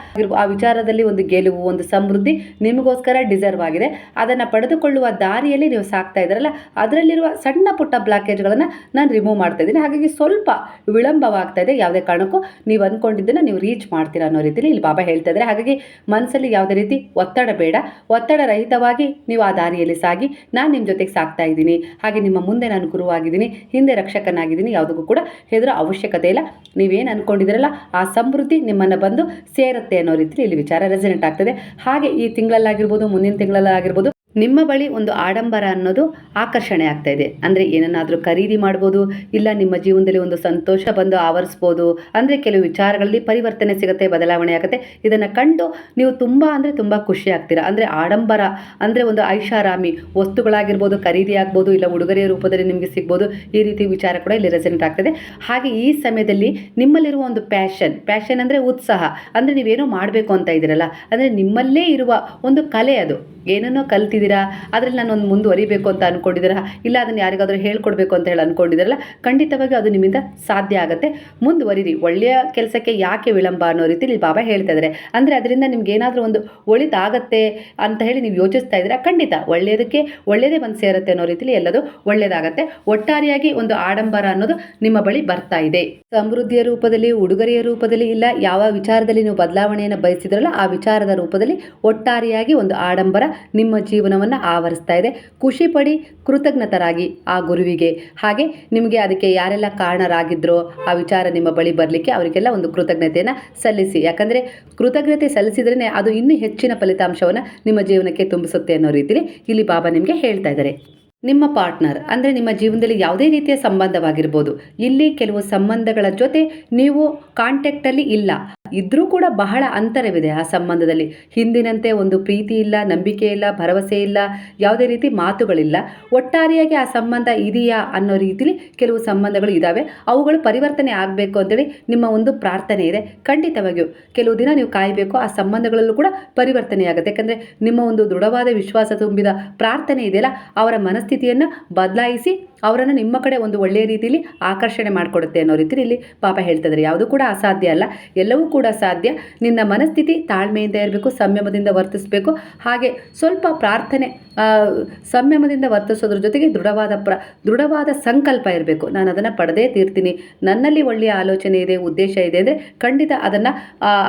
ಆ ವಿಚಾರದಲ್ಲಿ ಒಂದು ಗೆಲುವು, ಒಂದು ಸಮೃದ್ಧಿ ನಿಮಗೋಸ್ಕರ ಡಿಸರ್ವ್ ಆಗಿದೆ. ಅದನ್ನು ಪಡೆದುಕೊಳ್ಳುವ ದಾರಿಯಲ್ಲಿ ನೀವು ಸಾಕ್ತಾ ಇದ್ದೀರಲ್ಲ, ಅದರಲ್ಲಿರುವ ಸಣ್ಣ ಪುಟ್ಟ ಬ್ಲಾಕೇಜ್ಗಳನ್ನು ನಾನು ರಿಮೂವ್ ಮಾಡ್ತಾ ಇದ್ದೀನಿ. ಹಾಗಾಗಿ ಸ್ವಲ್ಪ ವಿಳಂಬವಾಗ್ತಾ ಇದೆ ಯಾವುದೇ ಕಾರಣಕ್ಕೂ. ನೀವು ಅಂದ್ಕೊಂಡಿದ್ದನ್ನು ನೀವು ರೀಚ್ ಮಾಡ್ತೀರಾ ಅನ್ನೋ ರೀತಿಯಲ್ಲಿ ಇಲ್ಲಿ ಬಾಬಾ ಹೇಳ್ತಾ ಇದ್ದಾರೆ. ಹಾಗಾಗಿ ಮನಸ್ಸಲ್ಲಿ ಯಾವುದೇ ರೀತಿ ಒತ್ತಡ ಬೇಡ. ಒತ್ತಡ ರಹಿತವಾಗಿ ನೀವು ಆ ದಾರಿಯಲ್ಲಿ ಸಾಗಿ ನಾನು ನಿಮ್ಮ ಜೊತೆಗೆ ಸಾಕ್ತಾ ಇದ್ದೀನಿ. ಹಾಗೆ ನಿಮ್ಮ ಮುಂದೆ ನಾನು ಗುರುವಾಗಿದ್ದೀನಿ, ಹಿಂದೆ ರಕ್ಷಕನಾಗಿದ್ದೀನಿ ಯಾವುದಕ್ಕೂ ಕೂಡ ಹೆದರೋ ಅವಶ್ಯಕತೆ ಇಲ್ಲ. ನೀವೇನು ಅಂದ್ಕೊಂಡಿದ್ದೀರಲ್ಲ ಆ ಸಮೃದ್ಧಿ ನಿಮ್ಮನ್ನು ಬಂದು ಸೇರುತ್ತೆ ಅನ್ನೋ ರೀತಿಯಲ್ಲಿ ಇಲ್ಲಿ ವಿಚಾರ ರೆಸಿಡೆಂಟ್ ಆಗ್ತದೆ. ಹಾಗೆ ಈ ತಿಂಗಳಲ್ಲಾಗಿರ್ಬೋದು, ಮುಂದಿನ ತಿಂಗಳಲ್ಲಾಗಿರ್ಬೋದು ನಿಮ್ಮ ಬಳಿ ಒಂದು ಆಡಂಬರ ಅನ್ನೋದು ಆಕರ್ಷಣೆ ಆಗ್ತಾ ಇದೆ. ಅಂದರೆ ಏನನ್ನಾದರೂ ಖರೀದಿ ಮಾಡ್ಬೋದು, ಇಲ್ಲ ನಿಮ್ಮ ಜೀವನದಲ್ಲಿ ಒಂದು ಸಂತೋಷ ಬಂದು ಆವರಿಸ್ಬೋದು, ಅಂದರೆ ಕೆಲವು ವಿಚಾರಗಳಲ್ಲಿ ಪರಿವರ್ತನೆ ಸಿಗುತ್ತೆ, ಬದಲಾವಣೆ ಆಗುತ್ತೆ. ಇದನ್ನು ಕಂಡು ನೀವು ತುಂಬ ಅಂದರೆ ತುಂಬ ಖುಷಿ ಆಗ್ತೀರಾ. ಅಂದರೆ ಆಡಂಬರ, ಅಂದರೆ ಒಂದು ಐಷಾರಾಮಿ, ವಸ್ತುಗಳಾಗಿರ್ಬೋದು, ಖರೀದಿ ಆಗ್ಬೋದು, ಇಲ್ಲ ಉಡುಗೊರೆಯ ರೂಪದಲ್ಲಿ ನಿಮಗೆ ಸಿಗ್ಬೋದು, ಈ ರೀತಿ ವಿಚಾರ ಕೂಡ ಇಲ್ಲಿ ರೆಸೆಂಟ್ ಆಗ್ತದೆ. ಹಾಗೆ ಈ ಸಮಯದಲ್ಲಿ ನಿಮ್ಮಲ್ಲಿರುವ ಒಂದು ಪ್ಯಾಷನ್ ಪ್ಯಾಷನ್ ಅಂದರೆ ಉತ್ಸಾಹ. ಅಂದರೆ ನೀವೇನೋ ಮಾಡಬೇಕು ಅಂತ ಇದ್ದೀರಲ್ಲ, ಅಂದರೆ ನಿಮ್ಮಲ್ಲೇ ಇರುವ ಒಂದು ಕಲೆ ಅದು. ಏನನ್ನೋ ಕಲ್ತಿದ್ದೀರಾ ಅದರಲ್ಲಿ ನಾನು ಒಂದು ಮುಂದುವರಿಬೇಕು ಅಂತ ಅಂದ್ಕೊಂಡಿದ್ದೀರಾ ಇಲ್ಲ, ಅದನ್ನು ಯಾರಿಗಾದರೂ ಹೇಳ್ಕೊಡ್ಬೇಕು ಅಂತ ಹೇಳಿ ಅಂದ್ಕೊಂಡಿದ್ದೀರಲ್ಲ ಖಂಡಿತವಾಗಿ ಅದು ನಿಮ್ಮಿಂದ ಸಾಧ್ಯ ಆಗುತ್ತೆ. ಮುಂದುವರಿರಿ. ಒಳ್ಳೆಯ ಕೆಲಸಕ್ಕೆ ಯಾಕೆ ವಿಳಂಬ ಅನ್ನೋ ರೀತಿಲಿ ಬಾಬಾ ಹೇಳ್ತಾ ಇದ್ದಾರೆ. ಅಂದರೆ ಅದರಿಂದ ನಿಮ್ಗೆ ಏನಾದರೂ ಒಂದು ಒಳಿತಾಗತ್ತೆ ಅಂತ ಹೇಳಿ ನೀವು ಯೋಚಿಸ್ತಾ ಇದ್ದೀರಾ? ಖಂಡಿತ. ಒಳ್ಳೆಯದಕ್ಕೆ ಒಳ್ಳೆಯದೇ ಬಂದು ಸೇರುತ್ತೆ ಅನ್ನೋ ರೀತಿಲಿ ಎಲ್ಲದೂ ಒಳ್ಳೆಯದಾಗತ್ತೆ ಒಟ್ಟಾರೆಯಾಗಿ ಒಂದು ಆಡಂಬರ ಅನ್ನೋದು ನಿಮ್ಮ ಬಳಿ ಬರ್ತಾ ಇದೆ. ಸಮೃದ್ಧಿಯ ರೂಪದಲ್ಲಿ, ಉಡುಗೊರೆಯ ರೂಪದಲ್ಲಿ ಇಲ್ಲ, ಯಾವ ವಿಚಾರದಲ್ಲಿ ನೀವು ಬದಲಾವಣೆಯನ್ನು ಬಯಸಿದ್ರಲ್ಲ ಆ ವಿಚಾರದ ರೂಪದಲ್ಲಿ ಒಟ್ಟಾರೆಯಾಗಿ ಒಂದು ಆಡಂಬರ ನಿಮ್ಮ ಜೀವನವನ್ನು ಆವರಿಸ್ತಾ ಇದೆ. ಖುಷಿ ಪಡಿ ಕೃತಜ್ಞತರಾಗಿ ಆ ಗುರುವಿಗೆ. ಹಾಗೆ ನಿಮಗೆ ಅದಕ್ಕೆ ಯಾರೆಲ್ಲ ಕಾರಣರಾಗಿದ್ರೋ ಆ ವಿಚಾರ ನಿಮ್ಮ ಬಳಿ ಬರಲಿಕ್ಕೆ ಅವರಿಗೆಲ್ಲ ಒಂದು ಕೃತಜ್ಞತೆಯನ್ನು ಸಲ್ಲಿಸಿ. ಯಾಕಂದರೆ ಕೃತಜ್ಞತೆ ಸಲ್ಲಿಸಿದ್ರೇ ಅದು ಇನ್ನೂ ಹೆಚ್ಚಿನ ಫಲಿತಾಂಶವನ್ನು ನಿಮ್ಮ ಜೀವನಕ್ಕೆ ತುಂಬಿಸುತ್ತೆ ಅನ್ನೋ ರೀತಿಯಲ್ಲಿ ಇಲ್ಲಿ ಬಾಬಾ ನಿಮಗೆ ಹೇಳ್ತಾ ಇದ್ದಾರೆ. ನಿಮ್ಮ ಪಾರ್ಟ್ನರ್ ಅಂದರೆ ನಿಮ್ಮ ಜೀವನದಲ್ಲಿ ಯಾವುದೇ ರೀತಿಯ ಸಂಬಂಧವಾಗಿರ್ಬೋದು. ಇಲ್ಲಿ ಕೆಲವು ಸಂಬಂಧಗಳ ಜೊತೆ ನೀವು ಕಾಂಟ್ಯಾಕ್ಟಲ್ಲಿ ಇಲ್ಲ. ಇದ್ರೂ ಕೂಡ ಬಹಳ ಅಂತರವಿದೆ ಆ ಸಂಬಂಧದಲ್ಲಿ. ಹಿಂದಿನಂತೆ ಒಂದು ಪ್ರೀತಿ ಇಲ್ಲ, ನಂಬಿಕೆ ಇಲ್ಲ, ಭರವಸೆ ಇಲ್ಲ, ಯಾವುದೇ ರೀತಿ ಮಾತುಗಳಿಲ್ಲ. ಒಟ್ಟಾರೆಯಾಗಿ ಆ ಸಂಬಂಧ ಇದೆಯಾ ಅನ್ನೋ ರೀತಿಲಿ ಕೆಲವು ಸಂಬಂಧಗಳು ಇದ್ದಾವೆ ಅವುಗಳು ಪರಿವರ್ತನೆ ಆಗಬೇಕು ಅಂತೇಳಿ ನಿಮ್ಮ ಒಂದು ಪ್ರಾರ್ಥನೆ ಇದೆ. ಖಂಡಿತವಾಗಿಯೂ ಕೆಲವು ದಿನ ನೀವು ಕಾಯಬೇಕು. ಆ ಸಂಬಂಧಗಳಲ್ಲೂ ಕೂಡ ಪರಿವರ್ತನೆ ಆಗುತ್ತೆ. ಯಾಕಂದರೆ ನಿಮ್ಮ ಒಂದು ದೃಢವಾದ ವಿಶ್ವಾಸ ತುಂಬಿದ ಪ್ರಾರ್ಥನೆ ಇದೆಯಲ್ಲ, ಅವರ ಮನಸ್ಥಿತಿಯನ್ನು ಬದಲಾಯಿಸಿ ಅವರನ್ನು ನಿಮ್ಮ ಕಡೆ ಒಂದು ಒಳ್ಳೆಯ ರೀತಿಯಲ್ಲಿ ಆಕರ್ಷಣೆ ಮಾಡಿಕೊಡುತ್ತೆ ಅನ್ನೋ ರೀತಿಯಲ್ಲಿ ಪಾಪ ಹೇಳ್ತಿದ್ದಾರೆ ಯಾವುದೂ ಕೂಡ ಅಸಾಧ್ಯ ಅಲ್ಲ. ಎಲ್ಲವೂ ಕೂಡ ಸಾಧ್ಯ. ನಿನ್ನ ಮನಸ್ಥಿತಿ ತಾಳ್ಮೆಯಿಂದ ಇರಬೇಕು, ಸಂಯಮದಿಂದ ವರ್ತಿಸಬೇಕು. ಹಾಗೆ ಸ್ವಲ್ಪ ಪ್ರಾರ್ಥನೆ ಸಂಯಮದಿಂದ ವರ್ತಿಸೋದ್ರ ಜೊತೆಗೆ ದೃಢವಾದ ಪ್ರ, ದೃಢವಾದ ಸಂಕಲ್ಪ ಇರಬೇಕು. ನಾನು ಅದನ್ನು ಪಡೆದೇ ತೀರ್ತೀನಿ. ನನ್ನಲ್ಲಿ ಒಳ್ಳೆಯ ಆಲೋಚನೆ ಇದೆ, ಉದ್ದೇಶ ಇದೆ ಅಂದರೆ ಖಂಡಿತ ಅದನ್ನು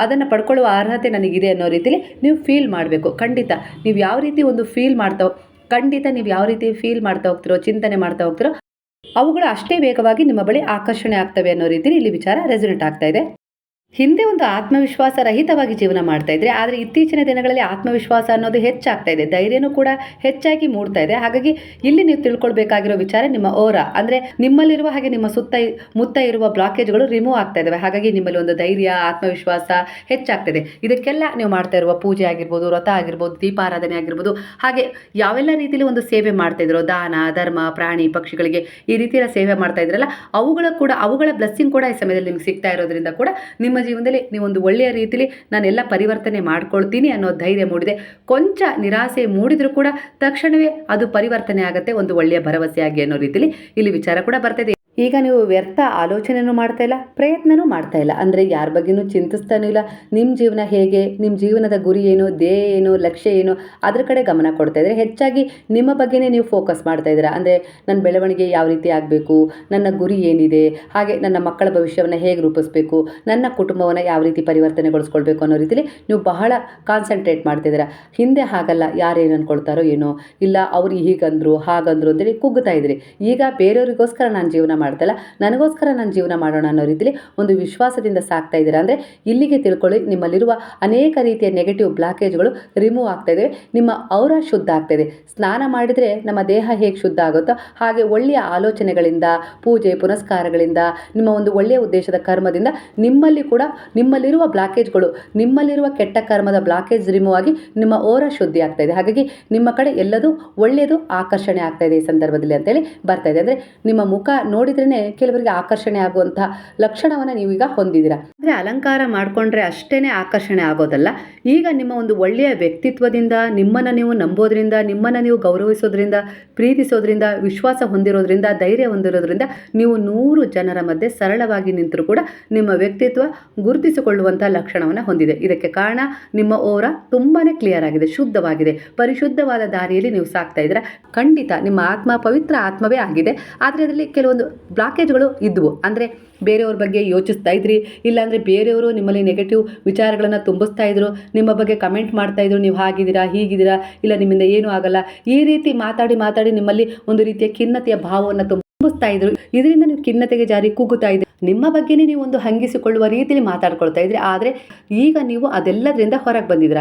ಅದನ್ನು ಪಡ್ಕೊಳ್ಳುವ ಅರ್ಹತೆ ನನಗಿದೆ ಅನ್ನೋ ರೀತಿಯಲ್ಲಿ ನೀವು ಫೀಲ್ ಮಾಡಬೇಕು. ಖಂಡಿತ ನೀವು ಯಾವ ರೀತಿ ಒಂದು ಫೀಲ್ ಮಾಡ್ತಾ, ಖಂಡಿತ ನೀವು ಯಾವ ರೀತಿ ಫೀಲ್ ಮಾಡ್ತಾ ಹೋಗ್ತಿರೋ, ಚಿಂತನೆ ಮಾಡ್ತಾ ಹೋಗ್ತಿರೋ, ಅವುಗಳು ಅಷ್ಟೇ ವೇಗವಾಗಿ ನಿಮ್ಮ ಬಳಿ ಆಕರ್ಷಣೆ ಆಗ್ತವೆ ಅನ್ನೋ ರೀತಿಯಲ್ಲಿ ಇಲ್ಲಿ ವಿಚಾರ ರೆಸಲ್ಟ್ ಆಗ್ತಾ ಇದೆ. ಹಿಂದೆ ಒಂದು ಆತ್ಮವಿಶ್ವಾಸ ರಹಿತವಾಗಿ ಜೀವನ ಮಾಡ್ತಾ ಇದ್ರೆ, ಆದರೆ ಇತ್ತೀಚಿನ ದಿನಗಳಲ್ಲಿ ಆತ್ಮವಿಶ್ವಾಸ ಅನ್ನೋದು ಹೆಚ್ಚಾಗ್ತಾ ಇದೆ. ಧೈರ್ಯನೂ ಕೂಡ ಹೆಚ್ಚಾಗಿ ಮೂಡ್ತಾ ಇದೆ. ಹಾಗಾಗಿ ಇಲ್ಲಿ ನೀವು ತಿಳ್ಕೊಳ್ಬೇಕಾಗಿರೋ ವಿಚಾರ ನಿಮ್ಮ ಓರ. ಅಂದರೆ ನಿಮ್ಮಲ್ಲಿರುವ ಹಾಗೆ ನಿಮ್ಮ ಸುತ್ತ ಮುತ್ತ ಇರುವ ಬ್ಲಾಕೇಜ್ಗಳು ರಿಮೂವ್ ಆಗ್ತಾ ಇದಾವೆ. ಹಾಗಾಗಿ ನಿಮ್ಮಲ್ಲಿ ಒಂದು ಧೈರ್ಯ, ಆತ್ಮವಿಶ್ವಾಸ ಹೆಚ್ಚಾಗ್ತದೆ ಇದಕ್ಕೆಲ್ಲ ನೀವು ಮಾಡ್ತಾ ಇರುವ ಪೂಜೆ ಆಗಿರ್ಬೋದು, ವ್ರತ ಆಗಿರ್ಬೋದು, ದೀಪಾರಾಧನೆ ಆಗಿರ್ಬೋದು, ಹಾಗೆ ಯಾವೆಲ್ಲ ರೀತಿಯಲ್ಲಿ ಒಂದು ಸೇವೆ ಮಾಡ್ತಾ ಇದ್ರು, ದಾನ, ಧರ್ಮ, ಪ್ರಾಣಿ, ಪಕ್ಷಿಗಳಿಗೆ ಈ ರೀತಿಯ ಸೇವೆ ಮಾಡ್ತಾ ಇದ್ರಲ್ಲ, ಅವುಗಳ ಕೂಡ, ಅವುಗಳ ಬ್ಲೆಸ್ಸಿಂಗ್ ಕೂಡ ಈ ಸಮಯದಲ್ಲಿ ನಿಮ್ಗೆ ಸಿಗ್ತಾ ಇರೋದ್ರಿಂದ ಕೂಡ ನಿಮ್ಮ ಜೀವನದಲ್ಲಿ ಒಂದು ಒಳ್ಳೆಯ ರೀತಿಯಲ್ಲಿ ನಾನೆಲ್ಲ ಪರಿವರ್ತನೆ ಮಾಡ್ಕೊಳ್ತೀನಿ ಅನ್ನೋ ಧೈರ್ಯ ಮೂಡಿದೆ. ಕೊಂಚ ನಿರಾಸೆ ಮೂಡಿದರೂ ಕೂಡ ತಕ್ಷಣವೇ ಅದು ಪರಿವರ್ತನೆ ಆಗುತ್ತೆ, ಒಂದು ಒಳ್ಳೆಯ ಭರವಸೆಯಾಗಿ ಅನ್ನೋ ರೀತಿಯಲ್ಲಿ ಇಲ್ಲಿ ವಿಚಾರ ಕೂಡ ಬರ್ತಿದೆ ಈಗ ನೀವು ವ್ಯರ್ಥ ಆಲೋಚನೆನೂ ಮಾಡ್ತಾ ಇಲ್ಲ, ಪ್ರಯತ್ನನೂ ಮಾಡ್ತಾ ಇಲ್ಲ. ಅಂದರೆ ಯಾರ ಬಗ್ಗೆನೂ ಚಿಂತಿಸ್ತಾನೂ ಇಲ್ಲ. ನಿಮ್ಮ ಜೀವನ ಹೇಗೆ ನಿಮ್ಮ ಜೀವನದ ಗುರಿ ಏನು, ಧ್ಯೇಯ ಏನು, ಲಕ್ಷ್ಯ ಏನು, ಅದ್ರ ಕಡೆ ಗಮನ ಕೊಡ್ತಾ ಇದ್ದರೆ ಹೆಚ್ಚಾಗಿ ನಿಮ್ಮ ಬಗ್ಗೆನೇ ನೀವು ಫೋಕಸ್ ಮಾಡ್ತಾ ಇದ್ದೀರಾ. ಅಂದರೆ ನನ್ನ ಬೆಳವಣಿಗೆ ಯಾವ ರೀತಿ ಆಗಬೇಕು, ನನ್ನ ಗುರಿ ಏನಿದೆ, ಹಾಗೆ ನನ್ನ ಮಕ್ಕಳ ಭವಿಷ್ಯವನ್ನು ಹೇಗೆ ರೂಪಿಸಬೇಕು, ನನ್ನ ಕುಟುಂಬವನ್ನು ಯಾವ ರೀತಿ ಪರಿವರ್ತನೆಗೊಳಿಸ್ಕೊಳ್ಬೇಕು ಅನ್ನೋ ರೀತಿಲಿ ನೀವು ಬಹಳ ಕಾನ್ಸಂಟ್ರೇಟ್ ಮಾಡ್ತಿದ್ದೀರಾ. ಹಿಂದೆ ಹಾಗಲ್ಲ, ಯಾರೇನು ಅನ್ಕೊಳ್ತಾರೋ ಏನೋ. ಇಲ್ಲ, ಅವ್ರು ಹೀಗಂದ್ರು, ಹಾಗಂದ್ರು ಅಂತೇಳಿ ಕುಗ್ಗುತ್ತಾ ಇದ್ರಿ. ಈಗ ಬೇರೆಯವರಿಗೋಸ್ಕರ ನಾನು ಜೀವನ ಮಾಡ್ತಲ್ಲ, ನನಗೋಸ್ಕರ ನಾನು ಜೀವನ ಮಾಡೋಣ ಅನ್ನೋ ರೀತಿಲಿ ಒಂದು ವಿಶ್ವಾಸದಿಂದ ಸಾಕ್ತಾ ಇದ್ದೀರಾ ಅಂದರೆ, ಇಲ್ಲಿಗೆ ತಿಳ್ಕೊಳ್ಳಿ, ನಿಮ್ಮಲ್ಲಿರುವ ಅನೇಕ ರೀತಿಯ ನೆಗೆಟಿವ್ ಬ್ಲಾಕೇಜ್ಗಳು ರಿಮೂವ್ ಆಗ್ತಾ ನಿಮ್ಮ ಅವರ ಶುದ್ಧ ಆಗ್ತಾ ಇದೆ. ಸ್ನಾನ ಮಾಡಿದರೆ ನಮ್ಮ ದೇಹ ಹೇಗೆ ಶುದ್ಧ ಆಗುತ್ತೋ, ಹಾಗೆ ಒಳ್ಳೆಯ ಆಲೋಚನೆಗಳಿಂದ, ಪೂಜೆ, ಪುನಸ್ಕಾರಗಳಿಂದ, ನಿಮ್ಮ ಒಂದು ಒಳ್ಳೆಯ ಉದ್ದೇಶದ ಕರ್ಮದಿಂದ ನಿಮ್ಮಲ್ಲಿ ನಿಮ್ಮಲ್ಲಿರುವ ಬ್ಲಾಕೇಜ್ಗಳು ನಿಮ್ಮಲ್ಲಿರುವ ಕೆಟ್ಟ ಕರ್ಮದ ಬ್ಲಾಕೇಜ್ ರಿಮೂವ್ ಆಗಿ ನಿಮ್ಮ ಓರ ಶುದ್ಧಿ ಆಗ್ತಾ ಇದೆ. ಹಾಗಾಗಿ ನಿಮ್ಮ ಕಡೆ ಎಲ್ಲದೂ ಒಳ್ಳೆಯದು, ಆಕರ್ಷಣೆ ಆಗ್ತಾ ಇದೆ ಈ ಸಂದರ್ಭದಲ್ಲಿ ಅಂತೇಳಿ ಬರ್ತಾ ಇದೆ. ಅಂದರೆ ನಿಮ್ಮ ಮುಖ ನೋಡಿದ್ರೇ ಕೆಲವರಿಗೆ ಆಕರ್ಷಣೆ ಆಗುವಂತಹ ಲಕ್ಷಣವನ್ನು ನೀವೀಗ ಹೊಂದಿದ್ದೀರಾ? ಅಂದರೆ ಅಲಂಕಾರ ಮಾಡಿಕೊಂಡ್ರೆ ಅಷ್ಟೇ ಆಕರ್ಷಣೆ ಆಗೋದಲ್ಲ. ಈಗ ನಿಮ್ಮ ಒಂದು ಒಳ್ಳೆಯ ವ್ಯಕ್ತಿತ್ವದಿಂದ, ನಿಮ್ಮನ್ನು ನೀವು ನಂಬೋದ್ರಿಂದ, ನಿಮ್ಮನ್ನು ನೀವು ಗೌರವಿಸೋದ್ರಿಂದ, ಪ್ರೀತಿಸೋದ್ರಿಂದ, ವಿಶ್ವಾಸ ಹೊಂದಿರೋದ್ರಿಂದ, ಧೈರ್ಯ ಹೊಂದಿರೋದ್ರಿಂದ ನೀವು ನೂರು ಜನರ ಮಧ್ಯೆ ಸರಳವಾಗಿ ನಿಂತರೂ ಕೂಡ ನಿಮ್ಮ ವ್ಯಕ್ತಿತ್ವ ಗುರುತಿಸಿಕೊಳ್ಳುವಂಥ ಲಕ್ಷಣವನ್ನು ಹೊಂದಿದೆ. ಇದಕ್ಕೆ ಕಾರಣ ನಿಮ್ಮ ಓರ ತುಂಬಾ ಕ್ಲಿಯರ್ ಆಗಿದೆ, ಶುದ್ಧವಾಗಿದೆ. ಪರಿಶುದ್ಧವಾದ ದಾರಿಯಲ್ಲಿ ನೀವು ಸಾಕ್ತಾ ಇದ್ದೀರಾ. ಖಂಡಿತ ನಿಮ್ಮ ಆತ್ಮ ಪವಿತ್ರ ಆತ್ಮವೇ ಆಗಿದೆ. ಆದರೆ ಅದರಲ್ಲಿ ಕೆಲವೊಂದು ಬ್ಲಾಕೇಜ್ಗಳು ಇದ್ದವು ಅಂದರೆ ಬೇರೆಯವ್ರ ಬಗ್ಗೆ ಯೋಚಿಸ್ತಾ ಇದ್ರಿ, ಇಲ್ಲಾಂದರೆ ಬೇರೆಯವರು ನಿಮ್ಮಲ್ಲಿ ನೆಗೆಟಿವ್ ವಿಚಾರಗಳನ್ನು ತುಂಬಿಸ್ತಾ ಇದ್ರು, ನಿಮ್ಮ ಬಗ್ಗೆ ಕಮೆಂಟ್ ಮಾಡ್ತಾ ಇದ್ರು, ನೀವು ಹಾಗಿದ್ದೀರಾ, ಹೀಗಿದ್ದೀರಾ, ಇಲ್ಲ ನಿಮ್ಮಿಂದ ಏನೂ ಆಗಲ್ಲ. ಈ ರೀತಿ ಮಾತಾಡಿ ಮಾತಾಡಿ ನಿಮ್ಮಲ್ಲಿ ಒಂದು ರೀತಿಯ ಖಿನ್ನತೆಯ ಭಾವವನ್ನು ತುಂಬ ಬುಸ್ತಾ ಇದ್ರು. ಇದರಿಂದ ನೀವು ಖಿನ್ನತೆಗೆ ಜಾರಿ ಕೂಗುತ್ತಾ ಇದ್ರಿ. ನಿಮ್ಮ ಬಗ್ಗೆನೇ ನೀವು ಒಂದು ಹಂಗಿಸಿಕೊಳ್ಳುವ ರೀತಿಯಲ್ಲಿ ಮಾತಾಡ್ಕೊಳ್ತಾ ಇದ್ರಿ. ಆದರೆ ಈಗ ನೀವು ಅದೆಲ್ಲದರಿಂದ ಹೊರಗೆ ಬಂದಿದ್ರ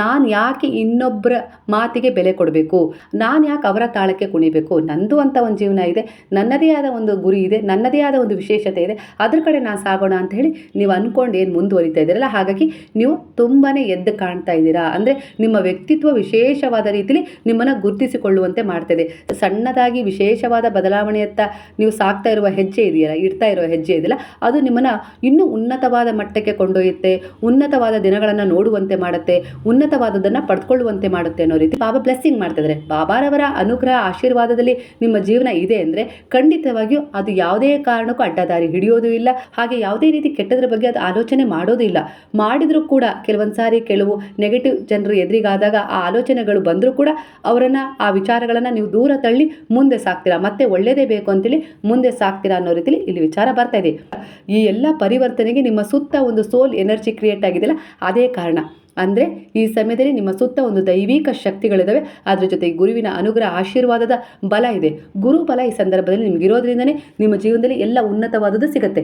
ನಾನು ಯಾಕೆ ಇನ್ನೊಬ್ಬರ ಮಾತಿಗೆ ಬೆಲೆ ಕೊಡಬೇಕು? ನಾನು ಯಾಕೆ ಅವರ ತಾಳಕ್ಕೆ ಕುಣಿಬೇಕು? ನಂದು ಅಂತ ಒಂದು ಜೀವನ ಇದೆ. ನನ್ನದೇ ಆದ ಒಂದು ಗುರಿ ಇದೆ. ನನ್ನದೇ ಆದ ಒಂದು ವಿಶೇಷತೆ ಇದೆ. ಅದ್ರ ಕಡೆ ನಾನು ಸಾಗೋಣ ಅಂತ ಹೇಳಿ ನೀವು ಅಂದ್ಕೊಂಡು ಏನು ಮುಂದುವರಿತಾ ಇದ್ದೀರಲ್ಲ? ಹಾಗಾಗಿ ನೀವು ತುಂಬಾ ಎದ್ದು ಕಾಣ್ತಾ ಇದ್ದೀರಾ? ಅಂದರೆ ನಿಮ್ಮ ವ್ಯಕ್ತಿತ್ವ ವಿಶೇಷವಾದ ರೀತಿಯಲ್ಲಿ ನಿಮ್ಮನ್ನು ಗುರುತಿಸಿಕೊಳ್ಳುವಂತೆ ಮಾಡ್ತಿದೆ ಸಣ್ಣದಾಗಿ ವಿಶೇಷವಾದ ಬದಲಾವಣೆಯತ್ತ ನೀವು ಸಾಕ್ತಾ ಇರುವ ಹೆಜ್ಜೆ ಇದೆಯಲ್ಲ, ಇಡ್ತಾ ಇರುವ ಹೆಜ್ಜೆ ಇದೆಯಲ್ಲ, ಅದು ನಿಮ್ಮನ್ನು ಇನ್ನೂ ಉನ್ನತವಾದ ಮಟ್ಟಕ್ಕೆ ಕೊಂಡೊಯ್ಯುತ್ತೆ, ಉನ್ನತವಾದ ದಿನಗಳನ್ನು ನೋಡುವಂತೆ ಮಾಡುತ್ತೆ ಉನ್ನತವಾದದನ್ನು ಪಡ್ಕೊಳ್ಳುವಂತೆ ಮಾಡುತ್ತೆ ಅನ್ನೋ ರೀತಿ ಬಾಬಾ ಬ್ಲೆಸ್ಸಿಂಗ್ ಮಾಡ್ತಿದ್ದಾರೆ ಬಾಬಾರವರ ಅನುಗ್ರಹ ಆಶೀರ್ವಾದದಲ್ಲಿ ನಿಮ್ಮ ಜೀವನ ಇದೆ ಅಂದರೆ ಖಂಡಿತವಾಗಿಯೂ ಅದು ಯಾವುದೇ ಕಾರಣಕ್ಕೂ ಅಡ್ಡದಾರಿ ಹಿಡಿಯೋದು ಇಲ್ಲ, ಹಾಗೆ ಯಾವುದೇ ರೀತಿ ಕೆಟ್ಟದ್ರ ಬಗ್ಗೆ ಅದು ಆಲೋಚನೆ ಮಾಡೋದು ಇಲ್ಲ. ಮಾಡಿದರೂ ಕೂಡ ಕೆಲವೊಂದು ಸಾರಿ ಕೆಲವು ನೆಗೆಟಿವ್ ಜನರು ಎದುರಿಗಾದಾಗ ಆ ಆಲೋಚನೆಗಳು ಬಂದರೂ ಕೂಡ ಅವರನ್ನು, ಆ ವಿಚಾರಗಳನ್ನು ನೀವು ದೂರ ತಳ್ಳಿ ಮುಂದೆ ಸಾಕ್ತೀರಾ? ಮತ್ತೆ ಒಳ್ಳೆಯದೇ ಬೇಕು ಅಂತೇಳಿ ಮುಂದೆ ಸಾಕ್ತೀರಾ ಅನ್ನೋ ರೀತಿಲಿ ಇಲ್ಲಿ ವಿಚಾರ ಬರ್ತಾ ಇದೆ. ಈ ಎಲ್ಲ ಪರಿವರ್ತನೆಗೆ ನಿಮ್ಮ ಸುತ್ತ ಒಂದು ಸೋಲ್ ಎನರ್ಜಿ ಕ್ರಿಯೇಟ್ ಆಗಿದೆಯಲ್ಲ, ಅದೇ ಕಾರಣ. ಅಂದರೆ ಈ ಸಮಯದಲ್ಲಿ ನಿಮ್ಮ ಸುತ್ತ ಒಂದು ದೈವಿಕ ಶಕ್ತಿಗಳಿದ್ದಾವೆ ಅದ್ರ ಜೊತೆಗೆ ಗುರುವಿನ ಅನುಗ್ರಹ, ಆಶೀರ್ವಾದದ ಬಲ ಇದೆ. ಗುರು ಬಲ ಈ ಸಂದರ್ಭದಲ್ಲಿ ನಿಮಗಿರೋದ್ರಿಂದನೇ ನಿಮ್ಮ ಜೀವನದಲ್ಲಿ ಎಲ್ಲ ಉನ್ನತವಾದದ್ದು ಸಿಗುತ್ತೆ.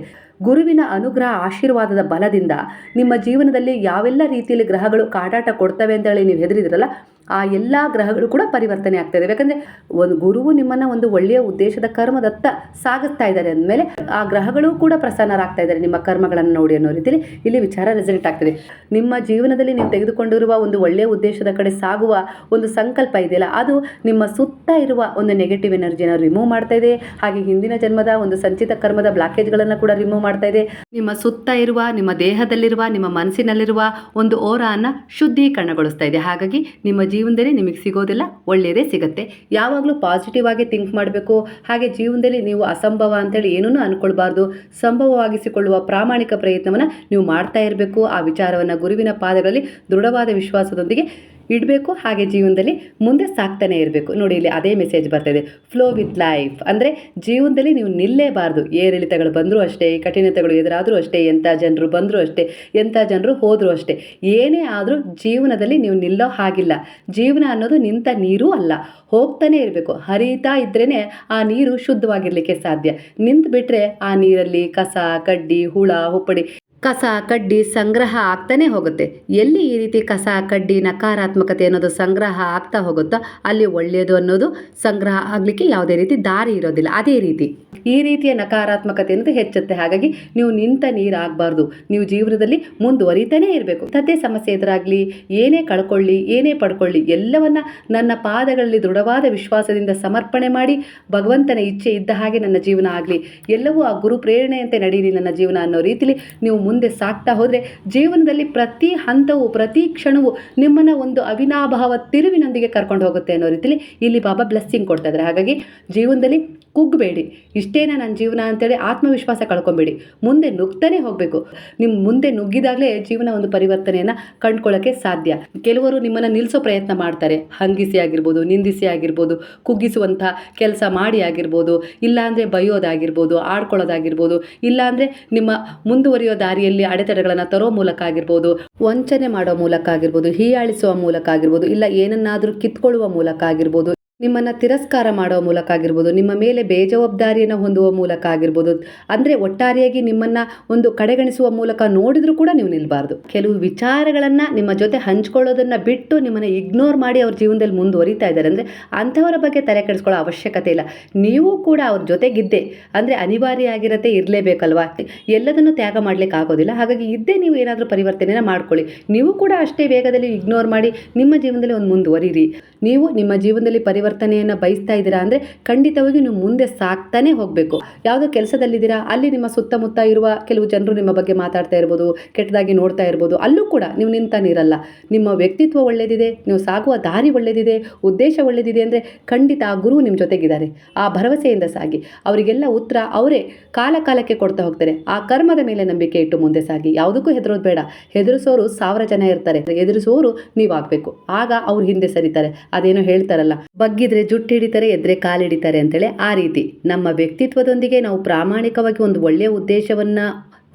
ಗುರುವಿನ ಅನುಗ್ರಹ ಆಶೀರ್ವಾದದ ಬಲದಿಂದ ನಿಮ್ಮ ಜೀವನದಲ್ಲಿ ಯಾವೆಲ್ಲ ರೀತಿಯಲ್ಲಿ ಗ್ರಹಗಳು ಕಾಟಾಟ ಕೊಡ್ತವೆ ಅಂತ ಹೇಳಿ ನೀವು ಹೆದರಿದ್ರಲ್ಲ, ಆ ಎಲ್ಲ ಗ್ರಹಗಳು ಕೂಡ ಪರಿವರ್ತನೆ ಆಗ್ತಾ ಇದೆ ಯಾಕಂದರೆ ಒಂದು ಗುರುವು ನಿಮ್ಮನ್ನು ಒಂದು ಒಳ್ಳೆಯ ಉದ್ದೇಶದ ಕರ್ಮದತ್ತ ಸಾಗಿಸ್ತಾ ಇದ್ದಾರೆ ಅಂದಮೇಲೆ ಆ ಗ್ರಹಗಳು ಕೂಡ ಪ್ರಸನ್ನರಾಗ್ತಾ ಇದ್ದಾರೆ ನಿಮ್ಮ ಕರ್ಮಗಳನ್ನು ನೋಡಿ ಅನ್ನೋ ರೀತಿಯಲ್ಲಿ ಇಲ್ಲಿ ವಿಚಾರ ರಿಸಲ್ಟ್ ಆಗ್ತದೆ. ನಿಮ್ಮ ಜೀವನದಲ್ಲಿ ನೀವು ತೆಗೆದುಕೊಂಡಿರುವ ಒಂದು ಒಳ್ಳೆಯ ಉದ್ದೇಶದ ಕಡೆ ಸಾಗುವ ಒಂದು ಸಂಕಲ್ಪ ಇದೆಯಲ್ಲ, ಅದು ನಿಮ್ಮ ಸುತ್ತ ಇರುವ ಒಂದು ನೆಗೆಟಿವ್ ಎನರ್ಜಿನ ರಿಮೂವ್ ಮಾಡ್ತಾ ಇದೆ. ಹಾಗೆ ಹಿಂದಿನ ಜನ್ಮದ ಒಂದು ಸಂಚಿತ ಕರ್ಮದ ಬ್ಲಾಕೇಜ್ಗಳನ್ನು ಕೂಡ ರಿಮೂವ್ ಮಾಡ್ತಾ ಇದೆ. ನಿಮ್ಮ ಸುತ್ತ ಇರುವ, ನಿಮ್ಮ ದೇಹದಲ್ಲಿರುವ, ನಿಮ್ಮ ಮನಸ್ಸಿನಲ್ಲಿರುವ ಒಂದು ಓರಾನ ಶುದ್ಧೀಕರಣಗೊಳಿಸ್ತಾ ಇದೆ. ಹಾಗಾಗಿ ನಿಮ್ಮ ಜೀವನದಲ್ಲಿ ನಿಮಗೆ ಸಿಗೋದಿಲ್ಲ ಒಳ್ಳೆಯದೇ ಸಿಗುತ್ತೆ. ಯಾವಾಗಲೂ ಪಾಸಿಟಿವ್ ಆಗಿ ಥಿಂಕ್ ಮಾಡಬೇಕು. ಹಾಗೆ ಜೀವನದಲ್ಲಿ ನೀವು ಅಸಂಭವ ಅಂತೇಳಿ ಏನೂ ಅನ್ಕೊಳ್ಬಾರ್ದು. ಸಂಭವವಾಗಿಸಿಕೊಳ್ಳುವ ಪ್ರಾಮಾಣಿಕ ಪ್ರಯತ್ನವನ್ನು ನೀವು ಮಾಡ್ತಾ ಇರಬೇಕು. ಆ ವಿಚಾರವನ್ನು ಗುರುವಿನ ಪಾದಗಳಲ್ಲಿ ದೃಢವಾದ ವಿಶ್ವಾಸದೊಂದಿಗೆ ಇಡಬೇಕು, ಹಾಗೆ ಜೀವನದಲ್ಲಿ ಮುಂದೆ ಸಾಕ್ತಾನೆ ಇರಬೇಕು. ನೋಡಿ, ಇಲ್ಲಿ ಅದೇ ಮೆಸೇಜ್ ಬರ್ತಾಯಿದೆ ಫ್ಲೋ ವಿತ್ ಲೈಫ್ ಅಂದರೆ ಜೀವನದಲ್ಲಿ ನೀವು ನಿಲ್ಲೇಬಾರ್ದು. ಏರಿಳಿತಗಳು ಬಂದರೂ ಅಷ್ಟೇ, ಕಠಿಣತೆಗಳು ಎದುರಾದರೂ ಅಷ್ಟೇ ಎಂಥ ಜನರು ಬಂದರೂ ಅಷ್ಟೇ ಎಂಥ ಜನರು ಹೋದರೂ ಅಷ್ಟೇ, ಏನೇ ಆದರೂ ಜೀವನದಲ್ಲಿ ನೀವು ನಿಲ್ಲೋ ಹಾಗಿಲ್ಲ. ಜೀವನ ಅನ್ನೋದು ನಿಂತ ನೀರೂ ಅಲ್ಲ. ಹೋಗ್ತಾನೆ ಇರಬೇಕು. ಹರಿತಾ ಇದ್ರೇ ಆ ನೀರು ಶುದ್ಧವಾಗಿರಲಿಕ್ಕೆ ಸಾಧ್ಯ. ನಿಂತು ಬಿಟ್ಟರೆ ಆ ನೀರಲ್ಲಿ ಕಸ, ಕಡ್ಡಿ, ಹುಳ, ಹುಪ್ಪಡಿ ಕಸ, ಕಡ್ಡಿ ಸಂಗ್ರಹ ಆಗ್ತಾನೆ ಹೋಗುತ್ತೆ. ಎಲ್ಲಿ ಈ ರೀತಿ ಕಸ, ಕಡ್ಡಿ ನಕಾರಾತ್ಮಕತೆ ಅನ್ನೋದು ಸಂಗ್ರಹ ಆಗ್ತಾ ಹೋಗುತ್ತೋ ಅಲ್ಲಿ ಒಳ್ಳೆಯದು ಅನ್ನೋದು ಸಂಗ್ರಹ ಆಗಲಿಕ್ಕೆ ಯಾವುದೇ ರೀತಿ ದಾರಿ ಇರೋದಿಲ್ಲ. ಅದೇ ರೀತಿ ಈ ರೀತಿಯ ನಕಾರಾತ್ಮಕತೆ ಅನ್ನೋದು ಹೆಚ್ಚುತ್ತೆ. ಹಾಗಾಗಿ ನೀವು ನಿಂತ ನೀರಾಗಬಾರ್ದು ನೀವು ಜೀವನದಲ್ಲಿ ಮುಂದುವರಿತಾನೇ ಇರಬೇಕು. ತದ್ದೇ ಸಮಸ್ಯೆ ಎದುರಾಗಲಿ, ಏನೇ ಕಳ್ಕೊಳ್ಳಿ, ಏನೇ ಪಡ್ಕೊಳ್ಳಿ, ಎಲ್ಲವನ್ನ ನನ್ನ ಪಾದಗಳಲ್ಲಿ ದೃಢವಾದ ವಿಶ್ವಾಸದಿಂದ ಸಮರ್ಪಣೆ ಮಾಡಿ, ಭಗವಂತನ ಇಚ್ಛೆ ಇದ್ದ ಹಾಗೆ ನನ್ನ ಜೀವನ ಆಗಲಿ, ಎಲ್ಲವೂ ಆ ಗುರು ಪ್ರೇರಣೆಯಂತೆ ನಡೀಲಿ ನನ್ನ ಜೀವನ ಅನ್ನೋ ರೀತಿಲಿ ನೀವು ಮುಂದೆ ಸಾಕ್ತಾ ಹೋದರೆ ಜೀವನದಲ್ಲಿ ಪ್ರತಿ ಹಂತವು, ಪ್ರತಿ ಕ್ಷಣವು ನಿಮ್ಮನ್ನು ಒಂದು ಅವಿನಾಭಾವ ತಿರುವಿನೊಂದಿಗೆ ಕರ್ಕೊಂಡು ಹೋಗುತ್ತೆ ಅನ್ನೋ ರೀತಿಯಲ್ಲಿ ಇಲ್ಲಿ ಬಾಬಾ ಬ್ಲೆಸ್ಸಿಂಗ್ ಕೊಡ್ತಾ ಇದ್ದಾರೆ. ಹಾಗಾಗಿ ಜೀವನದಲ್ಲಿ ಕುಗ್ಬೇಡಿ. ಇಷ್ಟೇನ ನನ್ನ ಜೀವನ ಅಂತೇಳಿ ಆತ್ಮವಿಶ್ವಾಸ ಕಳ್ಕೊಬೇಡಿ. ಮುಂದೆ ನುಗ್ತಾನೆ ಹೋಗಬೇಕು. ನಿಮ್ಮ ಮುಂದೆ ನುಗ್ಗಿದಾಗಲೇ ಜೀವನ ಒಂದು ಪರಿವರ್ತನೆಯನ್ನು ಕಂಡ್ಕೊಳ್ಳೋಕ್ಕೆ ಸಾಧ್ಯ. ಕೆಲವರು ನಿಮ್ಮನ್ನು ನಿಲ್ಲಿಸೋ ಪ್ರಯತ್ನ ಮಾಡ್ತಾರೆ. ಹಂಗಿಸಿ ಆಗಿರ್ಬೋದು, ನಿಂದಿಸಿ ಆಗಿರ್ಬೋದು, ಕುಗ್ಗಿಸುವಂಥ ಕೆಲಸ ಮಾಡಿ ಆಗಿರ್ಬೋದು, ಇಲ್ಲಾಂದರೆ ಬೈಯೋದಾಗಿರ್ಬೋದು, ಆಡ್ಕೊಳ್ಳೋದಾಗಿರ್ಬೋದು, ಇಲ್ಲಾಂದರೆ ನಿಮ್ಮ ಮುಂದುವರಿಯೋ ದಾರಿಯಲ್ಲಿ ಅಡೆತಡೆಗಳನ್ನು ತರೋ ಮೂಲಕ ಆಗಿರ್ಬೋದು, ವಂಚನೆ ಮಾಡೋ ಮೂಲಕ ಆಗಿರ್ಬೋದು, ಹೀಯಾಳಿಸುವ ಮೂಲಕ ಆಗಿರ್ಬೋದು, ಇಲ್ಲ ಏನನ್ನಾದರೂ ಕಿತ್ಕೊಳ್ಳುವ ಮೂಲಕ ಆಗಿರ್ಬೋದು. ನಿಮ್ಮನ್ನು ತಿರಸ್ಕಾರ ಮಾಡೋ ಮೂಲಕ ಆಗಿರ್ಬೋದು, ನಿಮ್ಮ ಮೇಲೆ ಬೇಜವಾಬ್ದಾರಿಯನ್ನು ಹೊಂದುವ ಮೂಲಕ ಆಗಿರ್ಬೋದು, ಅಂದರೆ ಒಟ್ಟಾರೆಯಾಗಿ ನಿಮ್ಮನ್ನು ಒಂದು ಕಡೆಗಣಿಸುವ ಮೂಲಕ ನೋಡಿದರೂ ಕೂಡ ನೀವು ನಿಲ್ಲಬಾರ್ದು ಕೆಲವು ವಿಚಾರಗಳನ್ನು ನಿಮ್ಮ ಜೊತೆ ಹಂಚ್ಕೊಳ್ಳೋದನ್ನು ಬಿಟ್ಟು ನಿಮ್ಮನ್ನು ಇಗ್ನೋರ್ ಮಾಡಿ ಅವ್ರ ಜೀವನದಲ್ಲಿ ಮುಂದುವರಿತಾ ಇದ್ದಾರೆ. ಅಂದರೆ ಅಂಥವರ ಬಗ್ಗೆ ತಲೆ ಕೆಡಿಸ್ಕೊಳ್ಳೋ ಅವಶ್ಯಕತೆ ಇಲ್ಲ. ನೀವು ಕೂಡ ಅವ್ರ ಜೊತೆಗಿದ್ದೆ, ಅಂದರೆ ಅನಿವಾರ್ಯ ಆಗಿರತ್ತೆ, ಇರಲೇಬೇಕಲ್ವಾ? ಎಲ್ಲದನ್ನು ತ್ಯಾಗ ಮಾಡಲಿಕ್ಕೆ ಆಗೋದಿಲ್ಲ. ಹಾಗಾಗಿ ಇದ್ದೇ ನೀವು ಏನಾದರೂ ಪರಿವರ್ತನೆನ ಮಾಡ್ಕೊಳ್ಳಿ. ನೀವು ಕೂಡ ಅಷ್ಟೇ ವೇಗದಲ್ಲಿ ಇಗ್ನೋರ್ ಮಾಡಿ ನಿಮ್ಮ ಜೀವನದಲ್ಲಿ ಒಂದು ಮುಂದುವರಿರಿ. ನೀವು ನಿಮ್ಮ ಜೀವನದಲ್ಲಿ ಪರಿವರ್ತನೆಯನ್ನು ಬಯಸ್ತಾ ಇದ್ದೀರಾ ಅಂದರೆ ಖಂಡಿತವಾಗಿ ನೀವು ಮುಂದೆ ಸಾಕ್ತಾನೆ ಹೋಗಬೇಕು. ಯಾವುದೋ ಕೆಲಸದಲ್ಲಿದ್ದೀರಾ, ಅಲ್ಲಿ ನಿಮ್ಮ ಸುತ್ತಮುತ್ತ ಇರುವ ಕೆಲವು ಜನರು ನಿಮ್ಮ ಬಗ್ಗೆ ಮಾತಾಡ್ತಾ ಇರ್ಬೋದು, ಕೆಟ್ಟದಾಗಿ ನೋಡ್ತಾ ಇರ್ಬೋದು, ಅಲ್ಲೂ ಕೂಡ ನೀವು ನಿಂತಾನಿರಲ್ಲ ನಿಮ್ಮ ವ್ಯಕ್ತಿತ್ವ ಒಳ್ಳೆಯದಿದೆ ನೀವು ಸಾಗುವ ದಾರಿ ಒಳ್ಳೆಯದಿದೆ ಉದ್ದೇಶ ಒಳ್ಳೆಯದಿದೆ ಅಂದರೆ ಖಂಡಿತ ಆ ಗುರು ನಿಮ್ಮ ಜೊತೆಗಿದ್ದಾರೆ. ಆ ಭರವಸೆಯಿಂದ ಸಾಗಿ. ಅವರಿಗೆಲ್ಲ ಉತ್ತರ ಅವರೇ ಕಾಲ ಕಾಲಕ್ಕೆ ಕೊಡ್ತಾ ಹೋಗ್ತಾರೆ. ಆ ಕರ್ಮದ ಮೇಲೆ ನಂಬಿಕೆ ಇಟ್ಟು ಮುಂದೆ ಸಾಗಿ. ಯಾವುದಕ್ಕೂ ಹೆದರೋದು ಬೇಡ. ಹೆದರಿಸೋರು ಸಾವಿರ ಜನ ಇರ್ತಾರೆ. ಹೆದರಿಸುವವರು ನೀವಾಗಬೇಕು. ಆಗ ಅವ್ರು ಹಿಂದೆ ಸರಿತಾರೆ. ಅದೇನೋ ಹೇಳ್ತಾರಲ್ಲ ಬಗ್ಗಿದ್ರೆ ಜುಟ್ಟು ಹಿಡಿತಾರೆ ಎದ್ರೆ ಕಾಲಿಡಿತಾರೆ ಅಂತೇಳಿ ಆ ರೀತಿ ನಮ್ಮ ವ್ಯಕ್ತಿತ್ವದೊಂದಿಗೆ ನಾವು ಪ್ರಾಮಾಣಿಕವಾಗಿ ಒಂದು ಒಳ್ಳೆಯ ಉದ್ದೇಶವನ್ನು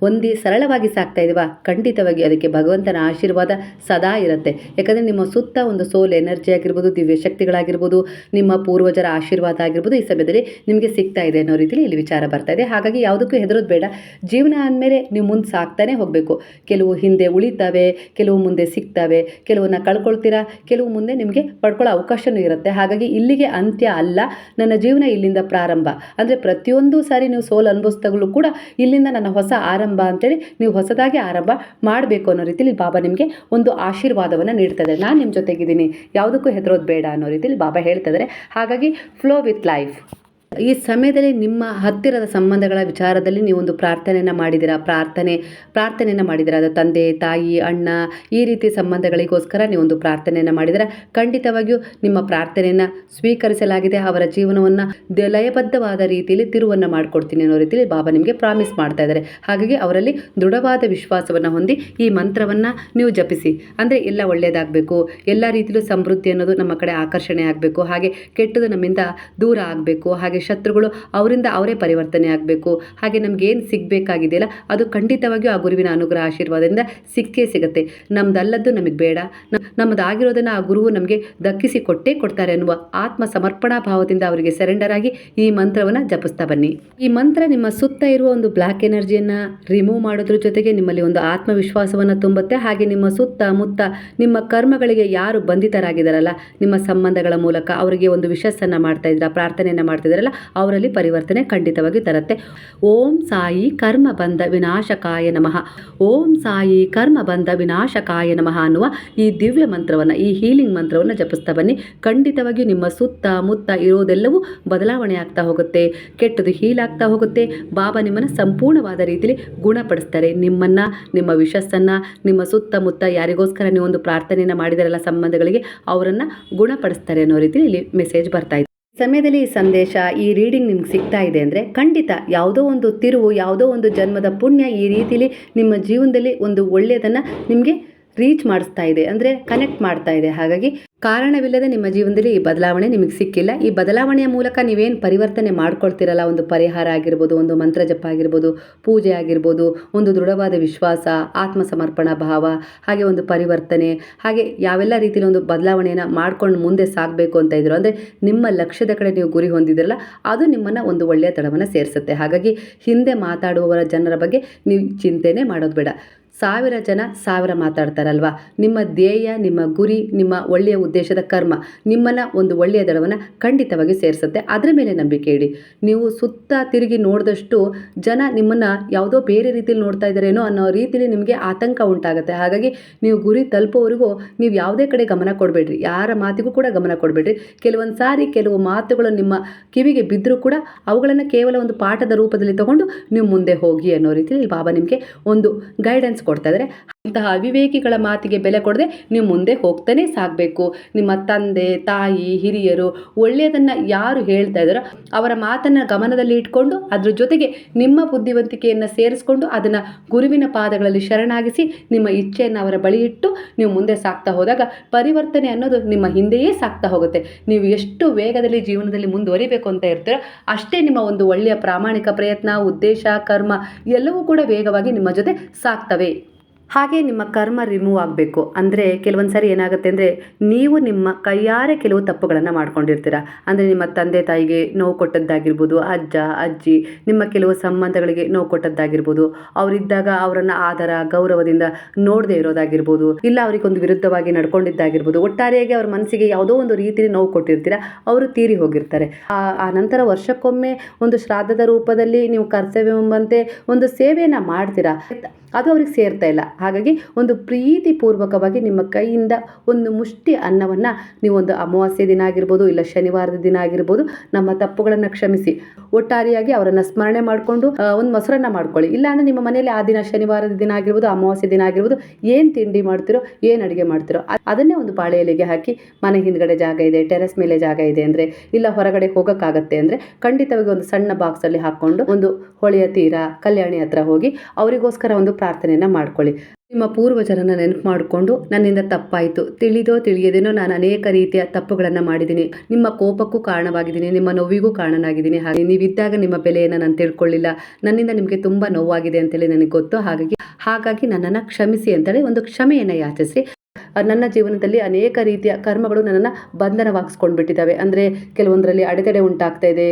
ಹೊಂದಿ ಸರಳವಾಗಿ ಸಾಕ್ತಾ ಇದೀವಾ? ಖಂಡಿತವಾಗಿ ಅದಕ್ಕೆ ಭಗವಂತನ ಆಶೀರ್ವಾದ ಸದಾ ಇರುತ್ತೆ. ಯಾಕಂದರೆ ನಿಮ್ಮ ಸುತ್ತ ಒಂದು ಸೋಲ್ ಎನರ್ಜಿ ಆಗಿರ್ಬೋದು, ದಿವ್ಯ ಶಕ್ತಿಗಳಾಗಿರ್ಬೋದು, ನಿಮ್ಮ ಪೂರ್ವಜರ ಆಶೀರ್ವಾದ ಆಗಿರ್ಬೋದು, ಈ ಸಮಯದಲ್ಲಿ ನಿಮಗೆ ಸಿಗ್ತಾ ಇದೆ ಅನ್ನೋ ರೀತಿಯಲ್ಲಿ ಇಲ್ಲಿ ವಿಚಾರ ಬರ್ತಾ ಇದೆ. ಹಾಗಾಗಿ ಯಾವುದಕ್ಕೂ ಹೆದರೋದು ಬೇಡ. ಜೀವನ ಅಂದಮೇಲೆ ನೀವು ಮುಂದೆ ಸಾಕ್ತಾನೆ ಹೋಗಬೇಕು. ಕೆಲವು ಹಿಂದೆ ಉಳಿತವೆ ಕೆಲವು ಮುಂದೆ ಸಿಗ್ತವೆ, ಕೆಲವನ್ನ ಕಳ್ಕೊಳ್ತೀರಾ, ಕೆಲವು ಮುಂದೆ ನಿಮಗೆ ಪಡ್ಕೊಳ್ಳೋ ಅವಕಾಶವೂ ಇರುತ್ತೆ. ಹಾಗಾಗಿ ಇಲ್ಲಿಗೆ ಅಂತ್ಯ ಅಲ್ಲ, ನನ್ನ ಜೀವನ ಇಲ್ಲಿಂದ ಪ್ರಾರಂಭ. ಅಂದರೆ ಪ್ರತಿಯೊಂದು ಸಾರಿ ನೀವು ಸೋಲ್ ಅನುಭವಿಸಿದಾಗಲೂ ಕೂಡ ಇಲ್ಲಿಂದ ನನ್ನ ಹೊಸ ಆರಂಭ ಅಂತೇಳಿ ನೀವು ಹೊಸದಾಗಿ ಆರಂಭ ಮಾಡಬೇಕು ಅನ್ನೋ ರೀತಿಯಲ್ಲಿ ಬಾಬಾ ನಿಮಗೆ ಒಂದು ಆಶೀರ್ವಾದವನ್ನು ನೀಡ್ತದೆ. ನಾನು ನಿಮ್ಮ ಜೊತೆಗಿದ್ದೀನಿ. ಯಾವುದಕ್ಕೂ ಹೆದರೋದು ಬೇಡ ಅನ್ನೋ ರೀತಿಯಲ್ಲಿ ಬಾಬಾ ಹೇಳ್ತಿದ್ದಾರೆ ಹಾಗಾಗಿ ಫ್ಲೋ ವಿತ್ ಲೈಫ್ ಈ ಸಮಯದಲ್ಲಿ ನಿಮ್ಮ ಹತ್ತಿರದ ಸಂಬಂಧಗಳ ವಿಚಾರದಲ್ಲಿ ನೀವೊಂದು ಪ್ರಾರ್ಥನೆಯನ್ನು ಮಾಡಿದಿರಾ ಪ್ರಾರ್ಥನೆ, ಪ್ರಾರ್ಥನೆಯನ್ನು ಮಾಡಿದಿರ ಅದು ತಂದೆ, ತಾಯಿ, ಅಣ್ಣ, ಈ ರೀತಿ ಸಂಬಂಧಗಳಿಗೋಸ್ಕರ ನೀವೊಂದು ಪ್ರಾರ್ಥನೆಯನ್ನು ಮಾಡಿದರೆ ಖಂಡಿತವಾಗಿಯೂ ನಿಮ್ಮ ಪ್ರಾರ್ಥನೆಯನ್ನು ಸ್ವೀಕರಿಸಲಾಗಿದೆ. ಅವರ ಜೀವನವನ್ನು ಲಯಬದ್ಧವಾದ ರೀತಿಯಲ್ಲಿ ತಿರುವನ್ನು ಮಾಡಿಕೊಡ್ತೀನಿ ಅನ್ನೋ ರೀತಿಯಲ್ಲಿ ಬಾಬಾ ನಿಮಗೆ ಪ್ರಾಮಿಸ್ ಮಾಡ್ತಾ ಇದ್ದಾರೆ. ಹಾಗಾಗಿ ಅವರಲ್ಲಿ ದೃಢವಾದ ವಿಶ್ವಾಸವನ್ನು ಹೊಂದಿ ಈ ಮಂತ್ರವನ್ನು ನೀವು ಜಪಿಸಿ. ಅಂದರೆ ಎಲ್ಲ ಒಳ್ಳೆಯದಾಗಬೇಕು ಎಲ್ಲ ರೀತಿಯಲ್ಲೂ ಸಮೃದ್ಧಿ ಅನ್ನೋದು ನಮ್ಮ ಕಡೆ ಆಕರ್ಷಣೆ ಆಗಬೇಕು, ಹಾಗೆ ಕೆಟ್ಟದು ನಮ್ಮಿಂದ ದೂರ ಆಗಬೇಕು, ಹಾಗೆ ಶತ್ರುಗಳು ಅವರಿಂದ ಅವರೇ ಪರಿವರ್ತನೆ ಆಗಬೇಕು. ಹಾಗೆ ನಮಗೇನು ಸಿಗಬೇಕಾಗಿದೆಯಲ್ಲ, ಅದು ಖಂಡಿತವಾಗಿಯೂ ಆ ಗುರುವಿನ ಅನುಗ್ರಹ ಆಶೀರ್ವಾದದಿಂದ ಸಿಕ್ಕೇ ಸಿಗುತ್ತೆ. ನಮ್ದಲ್ಲದ್ದು ನಮಗೆ ಬೇಡ. ನಮ್ಮದಾಗಿರೋದನ್ನು ಆ ಗುರುವು ನಮಗೆ ದಕ್ಕಿಸಿ ಕೊಟ್ಟೇ ಕೊಡ್ತಾರೆ ಅನ್ನುವ ಆತ್ಮ ಸಮರ್ಪಣಾ ಭಾವದಿಂದ ಅವರಿಗೆ ಸೆರೆಂಡರ್ ಆಗಿ ಈ ಮಂತ್ರವನ್ನು ಜಪಿಸ್ತಾ ಬನ್ನಿ. ಈ ಮಂತ್ರ ನಿಮ್ಮ ಸುತ್ತ ಇರುವ ಒಂದು ಬ್ಲ್ಯಾಕ್ ಎನರ್ಜಿಯನ್ನು ರಿಮೂವ್ ಮಾಡೋದ್ರ ಜೊತೆಗೆ ನಿಮ್ಮಲ್ಲಿ ಒಂದು ಆತ್ಮವಿಶ್ವಾಸವನ್ನು ತುಂಬುತ್ತೆ. ಹಾಗೆ ನಿಮ್ಮ ಸುತ್ತ ಮುತ್ತ ನಿಮ್ಮ ಕರ್ಮಗಳಿಗೆ ಯಾರು ಬಂಧಿತರಾಗಿದ್ದಾರಲ್ಲ ನಿಮ್ಮ ಸಂಬಂಧಗಳ ಮೂಲಕ ಅವರಿಗೆ ಒಂದು ವಿಶಸ್ಸನ್ನು ಮಾಡ್ತಾ ಇದ್ದೀರಾ ಪ್ರಾರ್ಥನೆಯನ್ನು ಮಾಡ್ತಿದ್ದಾರಲ್ಲ ಅವರಲ್ಲಿ ಪರಿವರ್ತನೆ ಖಂಡಿತವಾಗಿ ತರುತ್ತೆ. ಓಂ ಸಾಯಿ ಕರ್ಮ ಬಂಧ ವಿನಾಶಕಾಯ ನಮಃ. ಓಂ ಸಾಯಿ ಕರ್ಮ ಬಂಧ ವಿನಾಶಕಾಯ ನಮಃ ಅನ್ನುವ ಈ ದಿವ್ಯ ಮಂತ್ರವನ್ನು, ಈ ಹೀಲಿಂಗ್ ಮಂತ್ರವನ್ನು ಜಪಿಸ್ತಾ ಬನ್ನಿ. ಖಂಡಿತವಾಗಿಯೂ ನಿಮ್ಮ ಸುತ್ತ ಮುತ್ತ ಇರೋದೆಲ್ಲವೂ ಬದಲಾವಣೆ ಆಗ್ತಾ ಹೋಗುತ್ತೆ. ಕೆಟ್ಟದು ಹೀಲ್ ಆಗ್ತಾ ಹೋಗುತ್ತೆ. ಬಾಬಾ ನಿಮ್ಮನ್ನು ಸಂಪೂರ್ಣವಾದ ರೀತಿಯಲ್ಲಿ ಗುಣಪಡಿಸ್ತಾರೆ. ನಿಮ್ಮನ್ನು, ನಿಮ್ಮ ವಿಶಸ್ಸನ್ನು ನಿಮ್ಮ ಸುತ್ತಮುತ್ತ ಯಾರಿಗೋಸ್ಕರ ನೀವು ಒಂದು ಪ್ರಾರ್ಥನೆಯನ್ನು ಮಾಡಿದರೆಲ್ಲ ಸಂಬಂಧಗಳಿಗೆ, ಅವರನ್ನು ಗುಣಪಡಿಸ್ತಾರೆ ಅನ್ನೋ ರೀತಿಯಲ್ಲಿ ಇಲ್ಲಿ ಮೆಸೇಜ್ ಬರ್ತಾ ಇದೆ. ಸಮಯದಲ್ಲಿ ಈ ಸಂದೇಶ, ಈ ರೀಡಿಂಗ್ ನಿಮ್ಗೆ ಸಿಗ್ತಾ ಇದೆ ಅಂದರೆ ಖಂಡಿತ ಯಾವುದೋ ಒಂದು ತಿರುವು, ಯಾವುದೋ ಒಂದು ಜನ್ಮದ ಪುಣ್ಯ ಈ ರೀತಿಲಿ ನಿಮ್ಮ ಜೀವನದಲ್ಲಿ ಒಂದು ಒಳ್ಳೆಯದನ್ನು ನಿಮಗೆ ರೀಚ್ ಮಾಡಿಸ್ತಾ ಇದೆ. ಅಂದರೆ ಕನೆಕ್ಟ್ ಮಾಡ್ತಾ ಇದೆ. ಹಾಗಾಗಿ ಕಾರಣವಿಲ್ಲದೆ ನಿಮ್ಮ ಜೀವನದಲ್ಲಿ ಈ ಬದಲಾವಣೆ ನಿಮಗೆ ಸಿಕ್ಕಿಲ್ಲ. ಈ ಬದಲಾವಣೆಯ ಮೂಲಕ ನೀವೇನು ಪರಿವರ್ತನೆ ಮಾಡ್ಕೊಳ್ತಿರಲ್ಲ, ಒಂದು ಪರಿಹಾರ ಆಗಿರ್ಬೋದು, ಒಂದು ಮಂತ್ರ ಜಪ ಆಗಿರ್ಬೋದು, ಪೂಜೆ ಆಗಿರ್ಬೋದು, ಒಂದು ದೃಢವಾದ ವಿಶ್ವಾಸ ಆತ್ಮ ಸಮರ್ಪಣಾ ಭಾವ, ಹಾಗೆ ಒಂದು ಪರಿವರ್ತನೆ, ಹಾಗೆ ಯಾವೆಲ್ಲ ರೀತಿಯಲ್ಲಿ ಒಂದು ಬದಲಾವಣೆಯನ್ನು ಮಾಡ್ಕೊಂಡು ಮುಂದೆ ಸಾಗಬೇಕು ಅಂತ ಇದ್ರು. ಅಂದರೆ ನಿಮ್ಮ ಲಕ್ಷ್ಯದ ಕಡೆ ನೀವು ಗುರಿ ಹೊಂದಿದ್ರಲ್ಲ, ಅದು ನಿಮ್ಮನ್ನು ಒಂದು ಒಳ್ಳೆಯ ತಡವನ್ನು ಸೇರಿಸುತ್ತೆ. ಹಾಗಾಗಿ ಹಿಂದೆ ಮಾತಾಡುವವರ ಜನರ ಬಗ್ಗೆ ನೀವು ಚಿಂತೆನೇ ಮಾಡೋದು ಬೇಡ. ಸಾವಿರ ಜನ ಸಾವಿರ ಮಾತಾಡ್ತಾರಲ್ವಾ? ನಿಮ್ಮ ಧ್ಯೇಯ, ನಿಮ್ಮ ಗುರಿ, ನಿಮ್ಮ ಒಳ್ಳೆಯ ಉದ್ದೇಶದ ಕರ್ಮ ನಿಮ್ಮನ್ನು ಒಂದು ಒಳ್ಳೆಯ ದಳವನ್ನು ಖಂಡಿತವಾಗಿ ಸೇರಿಸುತ್ತೆ. ಅದರ ಮೇಲೆ ನಂಬಿಕೆ ಇಡಿ. ನೀವು ಸುತ್ತ ತಿರುಗಿ ನೋಡಿದಷ್ಟು ಜನ ನಿಮ್ಮನ್ನು ಯಾವುದೋ ಬೇರೆ ರೀತಿಯಲ್ಲಿ ನೋಡ್ತಾ ಇದ್ದಾರೇನೋ ಅನ್ನೋ ರೀತಿಯಲ್ಲಿ ನಿಮಗೆ ಆತಂಕ ಉಂಟಾಗುತ್ತೆ. ಹಾಗಾಗಿ ನೀವು ಗುರಿ ತಲುಪೋವರೆಗೂ ನೀವು ಯಾವುದೇ ಕಡೆ ಗಮನ ಕೊಡಬೇಡ್ರಿ. ಯಾರ ಮಾತಿಗೂ ಕೂಡ ಗಮನ ಕೊಡಬೇಡ್ರಿ. ಕೆಲವೊಂದು ಸಾರಿ ಕೆಲವು ಮಾತುಗಳು ನಿಮ್ಮ ಕಿವಿಗೆ ಬಿದ್ದರೂ ಕೂಡ ಅವುಗಳನ್ನು ಕೇವಲ ಒಂದು ಪಾಠದ ರೂಪದಲ್ಲಿ ತಗೊಂಡು ನೀವು ಮುಂದೆ ಹೋಗಿ ಅನ್ನೋ ರೀತಿಯಲ್ಲಿ ಬಾಬಾ ನಿಮಗೆ ಒಂದು ಗೈಡೆನ್ಸ್ ಕೊಡ್ತಾ ಇದ್ದಾರೆ. ಇಂತಹ ಅವಿವೇಕಿಗಳ ಮಾತಿಗೆ ಬೆಲೆ ಕೊಡದೆ ನೀವು ಮುಂದೆ ಹೋಗ್ತಾನೆ ಸಾಗಬೇಕು. ನಿಮ್ಮ ತಂದೆ, ತಾಯಿ, ಹಿರಿಯರು ಒಳ್ಳೆಯದನ್ನು ಯಾರು ಹೇಳ್ತಾ ಇದ್ದಾರೋ ಅವರ ಮಾತನ್ನು ಗಮನದಲ್ಲಿ ಇಟ್ಕೊಂಡು ಅದ್ರ ಜೊತೆಗೆ ನಿಮ್ಮ ಬುದ್ಧಿವಂತಿಕೆಯನ್ನು ಸೇರಿಸ್ಕೊಂಡು ಅದನ್ನು ಗುರುವಿನ ಪಾದಗಳಲ್ಲಿ ಶರಣಾಗಿಸಿ ನಿಮ್ಮ ಇಚ್ಛೆಯನ್ನು ಅವರ ಬಳಿ ಇಟ್ಟು ನೀವು ಮುಂದೆ ಸಾಗ್ತಾ ಹೋದಾಗ ಪರಿವರ್ತನೆ ಅನ್ನೋದು ನಿಮ್ಮ ಹಿಂದೆಯೇ ಸಾಗ್ತಾ ಹೋಗುತ್ತೆ. ನೀವು ಎಷ್ಟು ವೇಗದಲ್ಲಿ ಜೀವನದಲ್ಲಿ ಮುಂದುವರಿಬೇಕು ಅಂತ ಇರ್ತೀರೋ ಅಷ್ಟೇ ನಿಮ್ಮ ಒಂದು ಒಳ್ಳೆಯ ಪ್ರಾಮಾಣಿಕ ಪ್ರಯತ್ನ, ಉದ್ದೇಶ, ಕರ್ಮ ಎಲ್ಲವೂ ಕೂಡ ವೇಗವಾಗಿ ನಿಮ್ಮ ಜೊತೆ ಸಾಗ್ತವೆ. ಹಾಗೆ ನಿಮ್ಮ ಕರ್ಮ ರಿಮೂವ್ ಆಗಬೇಕು. ಅಂದರೆ ಕೆಲವೊಂದು ಸಾರಿ ಏನಾಗುತ್ತೆ ಅಂದರೆ ನೀವು ನಿಮ್ಮ ಕೈಯಾರೆ ಕೆಲವು ತಪ್ಪುಗಳನ್ನು ಮಾಡ್ಕೊಂಡಿರ್ತೀರ. ಅಂದರೆ ನಿಮ್ಮ ತಂದೆ ತಾಯಿಗೆ ನೋವು ಕೊಟ್ಟದ್ದಾಗಿರ್ಬೋದು, ಅಜ್ಜ, ಅಜ್ಜಿ, ನಿಮ್ಮ ಕೆಲವು ಸಂಬಂಧಗಳಿಗೆ ನೋವು ಕೊಟ್ಟದ್ದಾಗಿರ್ಬೋದು, ಅವರಿದ್ದಾಗ ಅವರನ್ನು ಆದರ, ಗೌರವದಿಂದ ನೋಡದೇ ಇರೋದಾಗಿರ್ಬೋದು, ಇಲ್ಲ ಅವರಿಗೊಂದು ವಿರುದ್ಧವಾಗಿ ನಡ್ಕೊಂಡಿದ್ದಾಗಿರ್ಬೋದು, ಒಟ್ಟಾರೆಯಾಗಿ ಅವ್ರ ಮನಸ್ಸಿಗೆ ಯಾವುದೋ ಒಂದು ರೀತಿಯಲ್ಲಿ ನೋವು ಕೊಟ್ಟಿರ್ತೀರ, ಅವರು ತೀರಿ ಹೋಗಿರ್ತಾರೆ. ಆ ನಂತರ ವರ್ಷಕ್ಕೊಮ್ಮೆ ಒಂದು ಶ್ರಾದ್ದದ ರೂಪದಲ್ಲಿ ನೀವು ಕರ್ತವ್ಯವೆಂಬಂತೆ ಒಂದು ಸೇವೆಯನ್ನು ಮಾಡ್ತೀರಾ. ಅದು ಅವ್ರಿಗೆ ಸೇರ್ತಾ ಇಲ್ಲ. ಹಾಗಾಗಿ ಒಂದು ಪ್ರೀತಿಪೂರ್ವಕವಾಗಿ ನಿಮ್ಮ ಕೈಯಿಂದ ಒಂದು ಮುಷ್ಟಿ ಅನ್ನವನ್ನು ನೀವೊಂದು ಅಮಾವಾಸ್ಯೆ ದಿನ ಆಗಿರ್ಬೋದು, ಇಲ್ಲ ಶನಿವಾರದ ದಿನ ಆಗಿರ್ಬೋದು, ನಮ್ಮ ತಪ್ಪುಗಳನ್ನು ಕ್ಷಮಿಸಿ. ಒಟ್ಟಾರೆಯಾಗಿ ಅವರನ್ನು ಸ್ಮರಣೆ ಮಾಡಿಕೊಂಡು ಒಂದು ಮೊಸರನ್ನ ಮಾಡ್ಕೊಳ್ಳಿ. ಇಲ್ಲಾಂದರೆ ನಿಮ್ಮ ಮನೆಯಲ್ಲಿ ಆ ದಿನ ಶನಿವಾರದ ದಿನ ಆಗಿರ್ಬೋದು, ಅಮಾವಾಸ್ಯೆ ದಿನ ಆಗಿರ್ಬೋದು, ಏನು ತಿಂಡಿ ಮಾಡ್ತಿರೋ, ಏನು ಅಡುಗೆ ಮಾಡ್ತಿರೋ ಅದನ್ನೇ ಒಂದು ಬಾಳೆ ಎಲೆಗೆ ಹಾಕಿ ಮನೆ ಹಿಂದ್ಗಡೆ ಜಾಗ ಇದೆ, ಟೆರೆಸ್ ಮೇಲೆ ಜಾಗ ಇದೆ ಅಂದರೆ, ಇಲ್ಲ ಹೊರಗಡೆ ಹೋಗೋಕ್ಕಾಗತ್ತೆ ಅಂದರೆ, ಖಂಡಿತವಾಗಿ ಒಂದು ಸಣ್ಣ ಬಾಕ್ಸಲ್ಲಿ ಹಾಕ್ಕೊಂಡು ಒಂದು ಹೊಳೆಯ ತೀರ, ಕಲ್ಯಾಣಿ ಹತ್ರ ಹೋಗಿ ಅವರಿಗೋಸ್ಕರ ಒಂದು ಪ್ರಾರ್ಥನೆಯನ್ನು ಮಾಡ್ಕೊಳ್ಳಿ. ನಿಮ್ಮ ಪೂರ್ವಜರನ್ನು ನೆನಪು ಮಾಡಿಕೊಂಡು ನನ್ನಿಂದ ತಪ್ಪಾಯಿತು. ತಿಳಿದೋ ತಿಳಿಯದೇನೋ ನಾನು ಅನೇಕ ರೀತಿಯ ತಪ್ಪುಗಳನ್ನು ಮಾಡಿದ್ದೀನಿ. ನಿಮ್ಮ ಕೋಪಕ್ಕೂ ಕಾರಣವಾಗಿದ್ದೀನಿ. ನಿಮ್ಮ ನೋವಿಗೂ ಕಾರಣನಾಗಿದ್ದೀನಿ. ಹಾಗೆ ನೀವಿದ್ದಾಗ ನಿಮ್ಮ ಬೆಲೆಯನ್ನು ನಾನು ತಿಳ್ಕೊಳ್ಳಿಲ್ಲ. ನನ್ನಿಂದ ನಿಮಗೆ ತುಂಬ ನೋವಾಗಿದೆ ಅಂತೇಳಿ ನನಗೆ ಗೊತ್ತು ಹಾಗಾಗಿ ಹಾಗಾಗಿ ನನ್ನನ್ನು ಕ್ಷಮಿಸಿ ಅಂತೇಳಿ ಒಂದು ಕ್ಷಮೆಯನ್ನು ಯಾಚಿಸಿ. ನನ್ನ ಜೀವನದಲ್ಲಿ ಅನೇಕ ರೀತಿಯ ಕರ್ಮಗಳು ನನ್ನನ್ನು ಬಂಧನವಾಗಿಸ್ಕೊಂಡು ಬಿಟ್ಟಿದ್ದಾವೆ ಅಂದರೆ ಕೆಲವೊಂದರಲ್ಲಿ ಅಡೆತಡೆ ಉಂಟಾಗ್ತಾ ಇದೆ.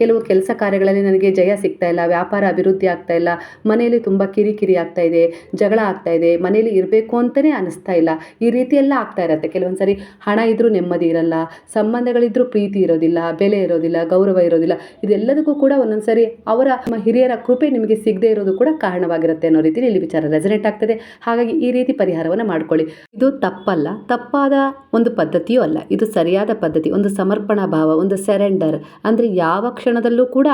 ಕೆಲವು ಕೆಲಸ ಕಾರ್ಯಗಳಲ್ಲಿ ನನಗೆ ಜಯ ಸಿಗ್ತಾ ಇಲ್ಲ, ವ್ಯಾಪಾರ ಅಭಿವೃದ್ಧಿ ಆಗ್ತಾ ಇಲ್ಲ, ಮನೆಯಲ್ಲಿ ತುಂಬ ಕಿರಿಕಿರಿ ಆಗ್ತಾ ಇದೆ, ಜಗಳ ಆಗ್ತಾ ಇದೆ, ಮನೆಯಲ್ಲಿ ಇರಬೇಕು ಅಂತಲೇ ಅನಿಸ್ತಾ ಇಲ್ಲ. ಈ ರೀತಿ ಎಲ್ಲ ಆಗ್ತಾ ಇರತ್ತೆ. ಕೆಲವೊಂದು ಸರಿ ಹಣ ಇದ್ದರೂ ನೆಮ್ಮದಿ ಇರಲ್ಲ ಸಂಬಂಧಗಳಿದ್ದರೂ ಪ್ರೀತಿ ಇರೋದಿಲ್ಲ, ಬೆಲೆ ಇರೋದಿಲ್ಲ, ಗೌರವ ಇರೋದಿಲ್ಲ, ಇದೆಲ್ಲದಕ್ಕೂ ಕೂಡ ಒಂದೊಂದು ಸರಿ ಅವರ ಹಿರಿಯರ ಕೃಪೆ ನಿಮಗೆ ಸಿಗದೇ ಇರೋದು ಕೂಡ ಕಾರಣವಾಗಿರುತ್ತೆ ಅನ್ನೋ ರೀತಿಯಲ್ಲಿ ಇಲ್ಲಿ ವಿಚಾರ ರೆಸನೇಟ್ ಆಗ್ತದೆ. ಹಾಗಾಗಿ ಈ ರೀತಿ ಪರಿಹಾರವನ್ನು ಮಾಡ್ಕೊಳ್ಳಿ. ಇದು ತಪ್ಪಲ್ಲ. ತಪ್ಪಾದ ಒಂದು ಪದ್ಧತಿಯೂ ಅಲ್ಲ. ಇದು ಸರಿಯಾದ ಪದ್ಧತಿ. ಒಂದು ಸಮರ್ಪಣಾ ಭಾವ, ಒಂದು ಸೆರೆಂಡರ್ ಅಂದರೆ ಯಾವ ಕ್ಷಣದಲ್ಲೂ ಕೂಡ,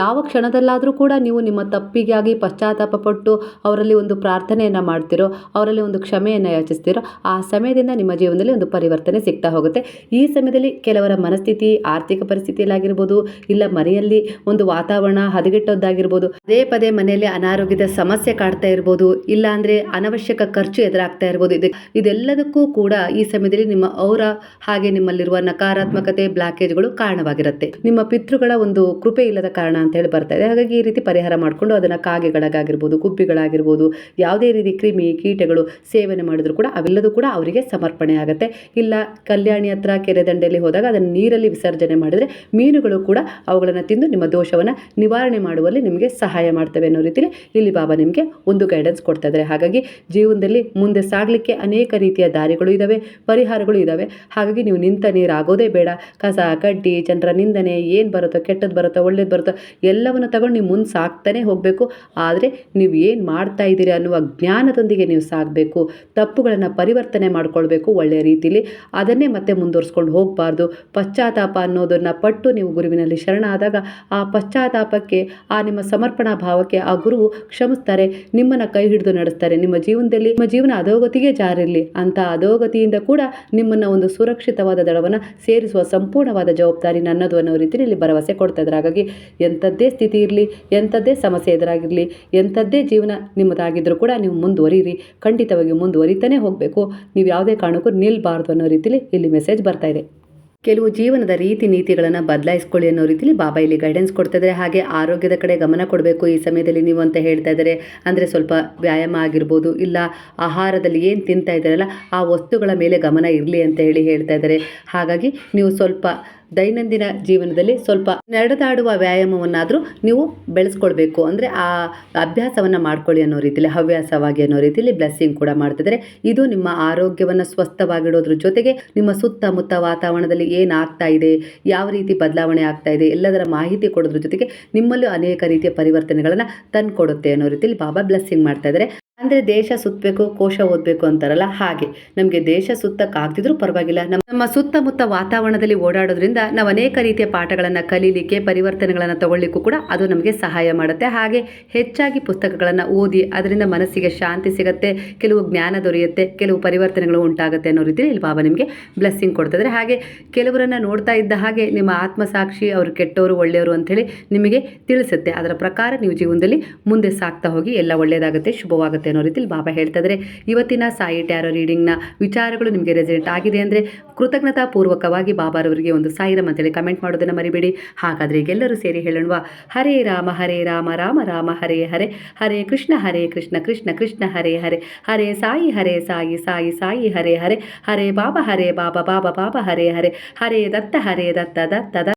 ಯಾವ ಕ್ಷಣದಲ್ಲಾದರೂ ಕೂಡ ನೀವು ನಿಮ್ಮ ತಪ್ಪಿಗಾಗಿ ಪಶ್ಚಾತ್ತಾಪ ಪಟ್ಟು ಅವರಲ್ಲಿ ಒಂದು ಪ್ರಾರ್ಥನೆಯನ್ನು ಮಾಡ್ತಿರೋ, ಅವರಲ್ಲಿ ಒಂದು ಕ್ಷಮೆಯನ್ನು ಯಾಚಿಸ್ತಿರೋ, ಆ ಸಮಯದಿಂದ ನಿಮ್ಮ ಜೀವನದಲ್ಲಿ ಒಂದು ಪರಿವರ್ತನೆ ಸಿಗ್ತಾ ಹೋಗುತ್ತೆ. ಈ ಸಮಯದಲ್ಲಿ ಕೆಲವರ ಮನಸ್ಥಿತಿ, ಆರ್ಥಿಕ ಪರಿಸ್ಥಿತಿಯಲ್ಲಾಗಿರ್ಬೋದು, ಇಲ್ಲ ಮನೆಯಲ್ಲಿ ಒಂದು ವಾತಾವರಣ ಹದಗೆಟ್ಟೋದಾಗಿರ್ಬೋದು ಪದೇ ಪದೇ ಮನೆಯಲ್ಲಿ ಅನಾರೋಗ್ಯದ ಸಮಸ್ಯೆ ಕಾಡ್ತಾ ಇರ್ಬೋದು, ಇಲ್ಲ ಅಂದರೆ ಅನವಶ್ಯಕ ಖರ್ಚು ಎದುರಾಗ್ತಾ ಇರ್ಬೋದು, ಇದು ಇದೆಲ್ಲದಕ್ಕೂ ಕೂಡ ಈ ಸಮಯದಲ್ಲಿ ನಿಮ್ಮ ಔರ ಹಾಗೆ ನಿಮ್ಮಲ್ಲಿರುವ ನಕಾರಾತ್ಮಕತೆ, ಬ್ಲಾಕೇಜ್ಗಳು ಕಾರಣವಾಗಿರುತ್ತೆ. ನಿಮ್ಮ ಪಿತೃಗಳ ಒಂದು ಕೃಪೆ ಇಲ್ಲದ ಕಾರಣ ಅಂತ ಹೇಳಿ ಬರ್ತಾ ಇದೆ. ಹಾಗಾಗಿ ಈ ರೀತಿ ಪರಿಹಾರ ಮಾಡಿಕೊಂಡು ಅದನ್ನು ಕಾಗೆಗಳಾಗಿರ್ಬೋದು ಗುಬ್ಬಿಗಳಾಗಿರ್ಬೋದು, ಯಾವುದೇ ರೀತಿ ಕ್ರಿಮಿ ಕೀಟಗಳು ಸೇವನೆ ಮಾಡಿದ್ರು ಕೂಡ ಅವೆಲ್ಲದೂ ಕೂಡ ಅವರಿಗೆ ಸಮರ್ಪಣೆ ಆಗುತ್ತೆ. ಇಲ್ಲ, ಕಲ್ಯಾಣಿ ಹತ್ರ, ಕೆರೆ ದಂಡೆಯಲ್ಲಿ ಹೋದಾಗ ಅದನ್ನು ನೀರಲ್ಲಿ ವಿಸರ್ಜನೆ ಮಾಡಿದರೆ ಮೀನುಗಳು ಕೂಡ ಅವುಗಳನ್ನು ತಿಂದು ನಿಮ್ಮ ದೋಷವನ್ನು ನಿವಾರಣೆ ಮಾಡುವಲ್ಲಿ ನಿಮಗೆ ಸಹಾಯ ಮಾಡ್ತವೆ ಅನ್ನೋ ರೀತಿಯಲ್ಲಿ ಇಲ್ಲಿ ಬಾಬಾ ನಿಮಗೆ ಒಂದು ಗೈಡೆನ್ಸ್ ಕೊಡ್ತಾ ಇದ್ದಾರೆ. ಹಾಗಾಗಿ ಜೀವನದಲ್ಲಿ ಮುಂದೆ ಸಾಗಲಿಕ್ಕೆ ಅನೇಕ ರೀತಿಯ ದಾರಿಗಳು ಇದ್ದಾವೆ ಪರಿಹಾರಗಳು ಇದ್ದಾವೆ ಹಾಗಾಗಿ ನೀವು ನಿಂತ ನೀರಾಗೋದೇ ಬೇಡ. ಕಸ, ಕಡ್ಡಿ ಜನರ ನಿಂದನೆ ಏನು ಬರುತ್ತೋ ಕೆಟ್ಟದ್ದು ಬರುತ್ತೆ, ಒಳ್ಳೇದು ಬರುತ್ತೆ, ಎಲ್ಲವನ್ನು ತಗೊಂಡು ನೀವು ಮುಂದೆ ಸಾಕ್ತಾನೆ ಹೋಗಬೇಕು. ಆದರೆ ನೀವು ಏನು ಮಾಡ್ತಾ ಇದ್ದೀರಿ ಅನ್ನುವ ಜ್ಞಾನದೊಂದಿಗೆ ನೀವು ಸಾಗಬೇಕು. ತಪ್ಪುಗಳನ್ನು ಪರಿವರ್ತನೆ ಮಾಡಿಕೊಳ್ಬೇಕು ಒಳ್ಳೆಯ ರೀತಿಯಲ್ಲಿ ಅದನ್ನೇ ಮತ್ತೆ ಮುಂದುವರ್ಸ್ಕೊಂಡು ಹೋಗಬಾರ್ದು. ಪಶ್ಚಾತ್ತಾಪ ಅನ್ನೋದನ್ನು ಪಟ್ಟು ನೀವು ಗುರುವಿನಲ್ಲಿ ಶರಣಾದಾಗ ಆ ಪಶ್ಚಾತ್ತಾಪಕ್ಕೆ, ಆ ನಿಮ್ಮ ಸಮರ್ಪಣಾ ಭಾವಕ್ಕೆ ಆ ಗುರುವು ಕ್ಷಮಿಸ್ತಾರೆ. ನಿಮ್ಮನ್ನು ಕೈ ಹಿಡಿದು ನಡೆಸ್ತಾರೆ. ನಿಮ್ಮ ಜೀವನದಲ್ಲಿ, ನಿಮ್ಮ ಜೀವನ ಅಧೋಗತಿಗೆ ಜಾರಿರಲಿ ಅಂತ ಅಧೋಗತಿಯಿಂದ ಕೂಡ ನಿಮ್ಮನ್ನು ಒಂದು ಸುರಕ್ಷಿತವಾದ ದಳವನ್ನು ಸೇರಿಸುವ ಸಂಪೂರ್ಣವಾದ ಜವಾಬ್ದಾರಿ ನನ್ನದು ಅನ್ನೋ ರೀತಿಯಲ್ಲಿ ಭರವಸೆ ಕೊಡ್ತಾ ಇದ್ದಾರೆ ಹಾಗಾಗಿ ಎಂಥದ್ದೇ ಸ್ಥಿತಿ ಇರಲಿ, ಎಂಥದ್ದೇ ಸಮಸ್ಯೆ ಎದುರಾಗಿರಲಿ, ಎಂಥದ್ದೇ ಜೀವನ ನಿಮ್ಮದಾಗಿದ್ದರೂ ಕೂಡ ನೀವು ಮುಂದುವರಿಯಿರಿ ಖಂಡಿತವಾಗಿ ಮುಂದುವರಿತಾನೆ ಹೋಗಬೇಕು. ನೀವು ಯಾವುದೇ ಕಾರಣಕ್ಕೂ ನಿಲ್ಲಬಾರ್ದು ಅನ್ನೋ ರೀತಿಲಿ ಇಲ್ಲಿ ಮೆಸೇಜ್ ಬರ್ತಾ ಇದೆ. ಕೆಲವು ಜೀವನದ ರೀತಿ ನೀತಿಗಳನ್ನು ಬದಲಾಯಿಸ್ಕೊಳ್ಳಿ ಅನ್ನೋ ರೀತಿಲಿ ಬಾಬಾ ಇಲ್ಲಿ ಗೈಡೆನ್ಸ್ ಕೊಡ್ತಾ ಇದ್ದಾರೆ ಹಾಗೆ ಆರೋಗ್ಯದ ಕಡೆ ಗಮನ ಕೊಡಬೇಕು ಈ ಸಮಯದಲ್ಲಿ ನೀವು ಅಂತ ಹೇಳ್ತಾ ಇದ್ದಾರೆ. ಅಂದರೆ ಸ್ವಲ್ಪ ವ್ಯಾಯಾಮ ಆಗಿರ್ಬೋದು, ಇಲ್ಲ ಆಹಾರದಲ್ಲಿ ಏನು ತಿಂತಾ ಇದ್ದಾರಲ್ಲ, ಆ ವಸ್ತುಗಳ ಮೇಲೆ ಗಮನ ಇರಲಿ ಅಂತ ಹೇಳಿ ಹೇಳ್ತಾ ಇದ್ದಾರೆ. ಹಾಗಾಗಿ ನೀವು ಸ್ವಲ್ಪ ದೈನಂದಿನ ಜೀವನದಲ್ಲಿ ಸ್ವಲ್ಪ ನಡೆದಾಡುವ ವ್ಯಾಯಾಮವನ್ನಾದರೂ ನೀವು ಬೆಳೆಸ್ಕೊಳ್ಬೇಕು. ಅಂದರೆ ಆ ಅಭ್ಯಾಸವನ್ನು ಮಾಡ್ಕೊಳ್ಳಿ ಅನ್ನೋ ರೀತಿಯಲ್ಲಿ ಹವ್ಯಾಸವಾಗಿ ಅನ್ನೋ ರೀತಿಯಲ್ಲಿ ಬ್ಲೆಸ್ಸಿಂಗ್ ಕೂಡ ಮಾಡ್ತಿದ್ದಾರೆ. ಇದು ನಿಮ್ಮ ಆರೋಗ್ಯವನ್ನು ಸ್ವಸ್ಥವಾಗಿಡೋದ್ರ ಜೊತೆಗೆ ನಿಮ್ಮ ಸುತ್ತಮುತ್ತ ವಾತಾವರಣದಲ್ಲಿ ಏನಾಗ್ತಾ ಇದೆ, ಯಾವ ರೀತಿ ಬದಲಾವಣೆ ಆಗ್ತಾ ಇದೆ, ಎಲ್ಲದರ ಮಾಹಿತಿ ಕೊಡೋದ್ರ ಜೊತೆಗೆ ನಿಮ್ಮಲ್ಲೂ ಅನೇಕ ರೀತಿಯ ಪರಿವರ್ತನೆಗಳನ್ನು ತಂದುಕೊಡುತ್ತೆ ಅನ್ನೋ ರೀತಿಯಲ್ಲಿ ಬಾಬಾ ಬ್ಲೆಸ್ಸಿಂಗ್ ಮಾಡ್ತಾ ಇದ್ದಾರೆ. ಅಂದರೆ ದೇಶ ಸುತ್ತಬೇಕು, ಕೋಶ ಓದಬೇಕು ಅಂತಾರಲ್ಲ, ಹಾಗೆ. ನಮಗೆ ದೇಶ ಸುತ್ತಕ್ಕಾಗ್ತಿದ್ರೂ ಪರವಾಗಿಲ್ಲ. ನಮ್ಮ ಸುತ್ತಮುತ್ತ ವಾತಾವರಣದಲ್ಲಿ ಓಡಾಡೋದ್ರಿಂದ ನಾವು ಅನೇಕ ರೀತಿಯ ಪಾಠಗಳನ್ನು ಕಲೀಲಿಕ್ಕೆ, ಪರಿವರ್ತನೆಗಳನ್ನು ತಗೊಳ್ಳಿಕ್ಕೂ ಕೂಡ ಅದು ನಮಗೆ ಸಹಾಯ ಮಾಡುತ್ತೆ. ಹಾಗೆ ಹೆಚ್ಚಾಗಿ ಪುಸ್ತಕಗಳನ್ನು ಓದಿ ಅದರಿಂದ ಮನಸ್ಸಿಗೆ ಶಾಂತಿ ಸಿಗುತ್ತೆ, ಕೆಲವು ಜ್ಞಾನ ದೊರೆಯುತ್ತೆ, ಕೆಲವು ಪರಿವರ್ತನೆಗಳು ಉಂಟಾಗುತ್ತೆ ಅನ್ನೋ ರೀತಿಯಲ್ಲಿ ಇಲ್ಲಿ ಬಾಬಾ ನಿಮಗೆ ಬ್ಲೆಸ್ಸಿಂಗ್ ಕೊಡ್ತಿದ್ರೆ ಹಾಗೆ ಕೆಲವರನ್ನು ನೋಡ್ತಾ ಇದ್ದ ಹಾಗೆ ನಿಮ್ಮ ಆತ್ಮಸಾಕ್ಷಿ ಅವರು ಕೆಟ್ಟವರು ಒಳ್ಳೆಯವರು ಅಂಥೇಳಿ ನಿಮಗೆ ತಿಳಿಸುತ್ತೆ. ಅದರ ಪ್ರಕಾರ ನೀವು ಜೀವನದಲ್ಲಿ ಮುಂದೆ ಸಾಕ್ತಾ ಹೋಗಿ ಎಲ್ಲ ಒಳ್ಳೆಯದಾಗುತ್ತೆ ಶುಭವಾಗುತ್ತೆ ಅನ್ನೋ ರೀತಿಲಿ ಬಾಬಾ ಹೇಳ್ತಾ ಇವತ್ತಿನ ಸಾಯಿ ಟ್ಯಾರೋ ರೀಡಿಂಗ್ನ ವಿಚಾರಗಳು ನಿಮಗೆ ರೆಸಿಡೆಂಟ್ ಆಗಿದೆ ಅಂದರೆ ಕೃತಜ್ಞತಾ ಪೂರ್ವಕವಾಗಿ ಬಾಬಾರವರಿಗೆ ಒಂದು ಸಾಯಿರಂ ಅಂತೇಳಿ ಕಮೆಂಟ್ ಮಾಡೋದನ್ನು ಮರಿಬೇಡಿ. ಹಾಗಾದರೆ ಎಲ್ಲರೂ ಸೇರಿ ಹೇಳೋಣ ಹರೇ ರಾಮ ಹರೇ ರಾಮ ರಾಮ ರಾಮ, ಹರೇ ಹರೇ. ಹರೇ ಕೃಷ್ಣ ಹರೇ ಕೃಷ್ಣ ಕೃಷ್ಣ ಕೃಷ್ಣ, ಹರೇ ಹರೇ. ಹರೇ ಸಾಯಿ ಹರೇ ಸಾಯಿ ಸಾಯಿ ಸಾಯಿ, ಹರೇ ಹರೇ. ಹರೇ ಬಾಬಾ ಹರೇ ಬಾಬಾ ಬಾಬಾ ಬಾಬಾ, ಹರೇ ಹರೇ. ಹರೇ ದತ್ತ ಹರೇ ದತ್ತ ದತ್ತ ದತ್ತ.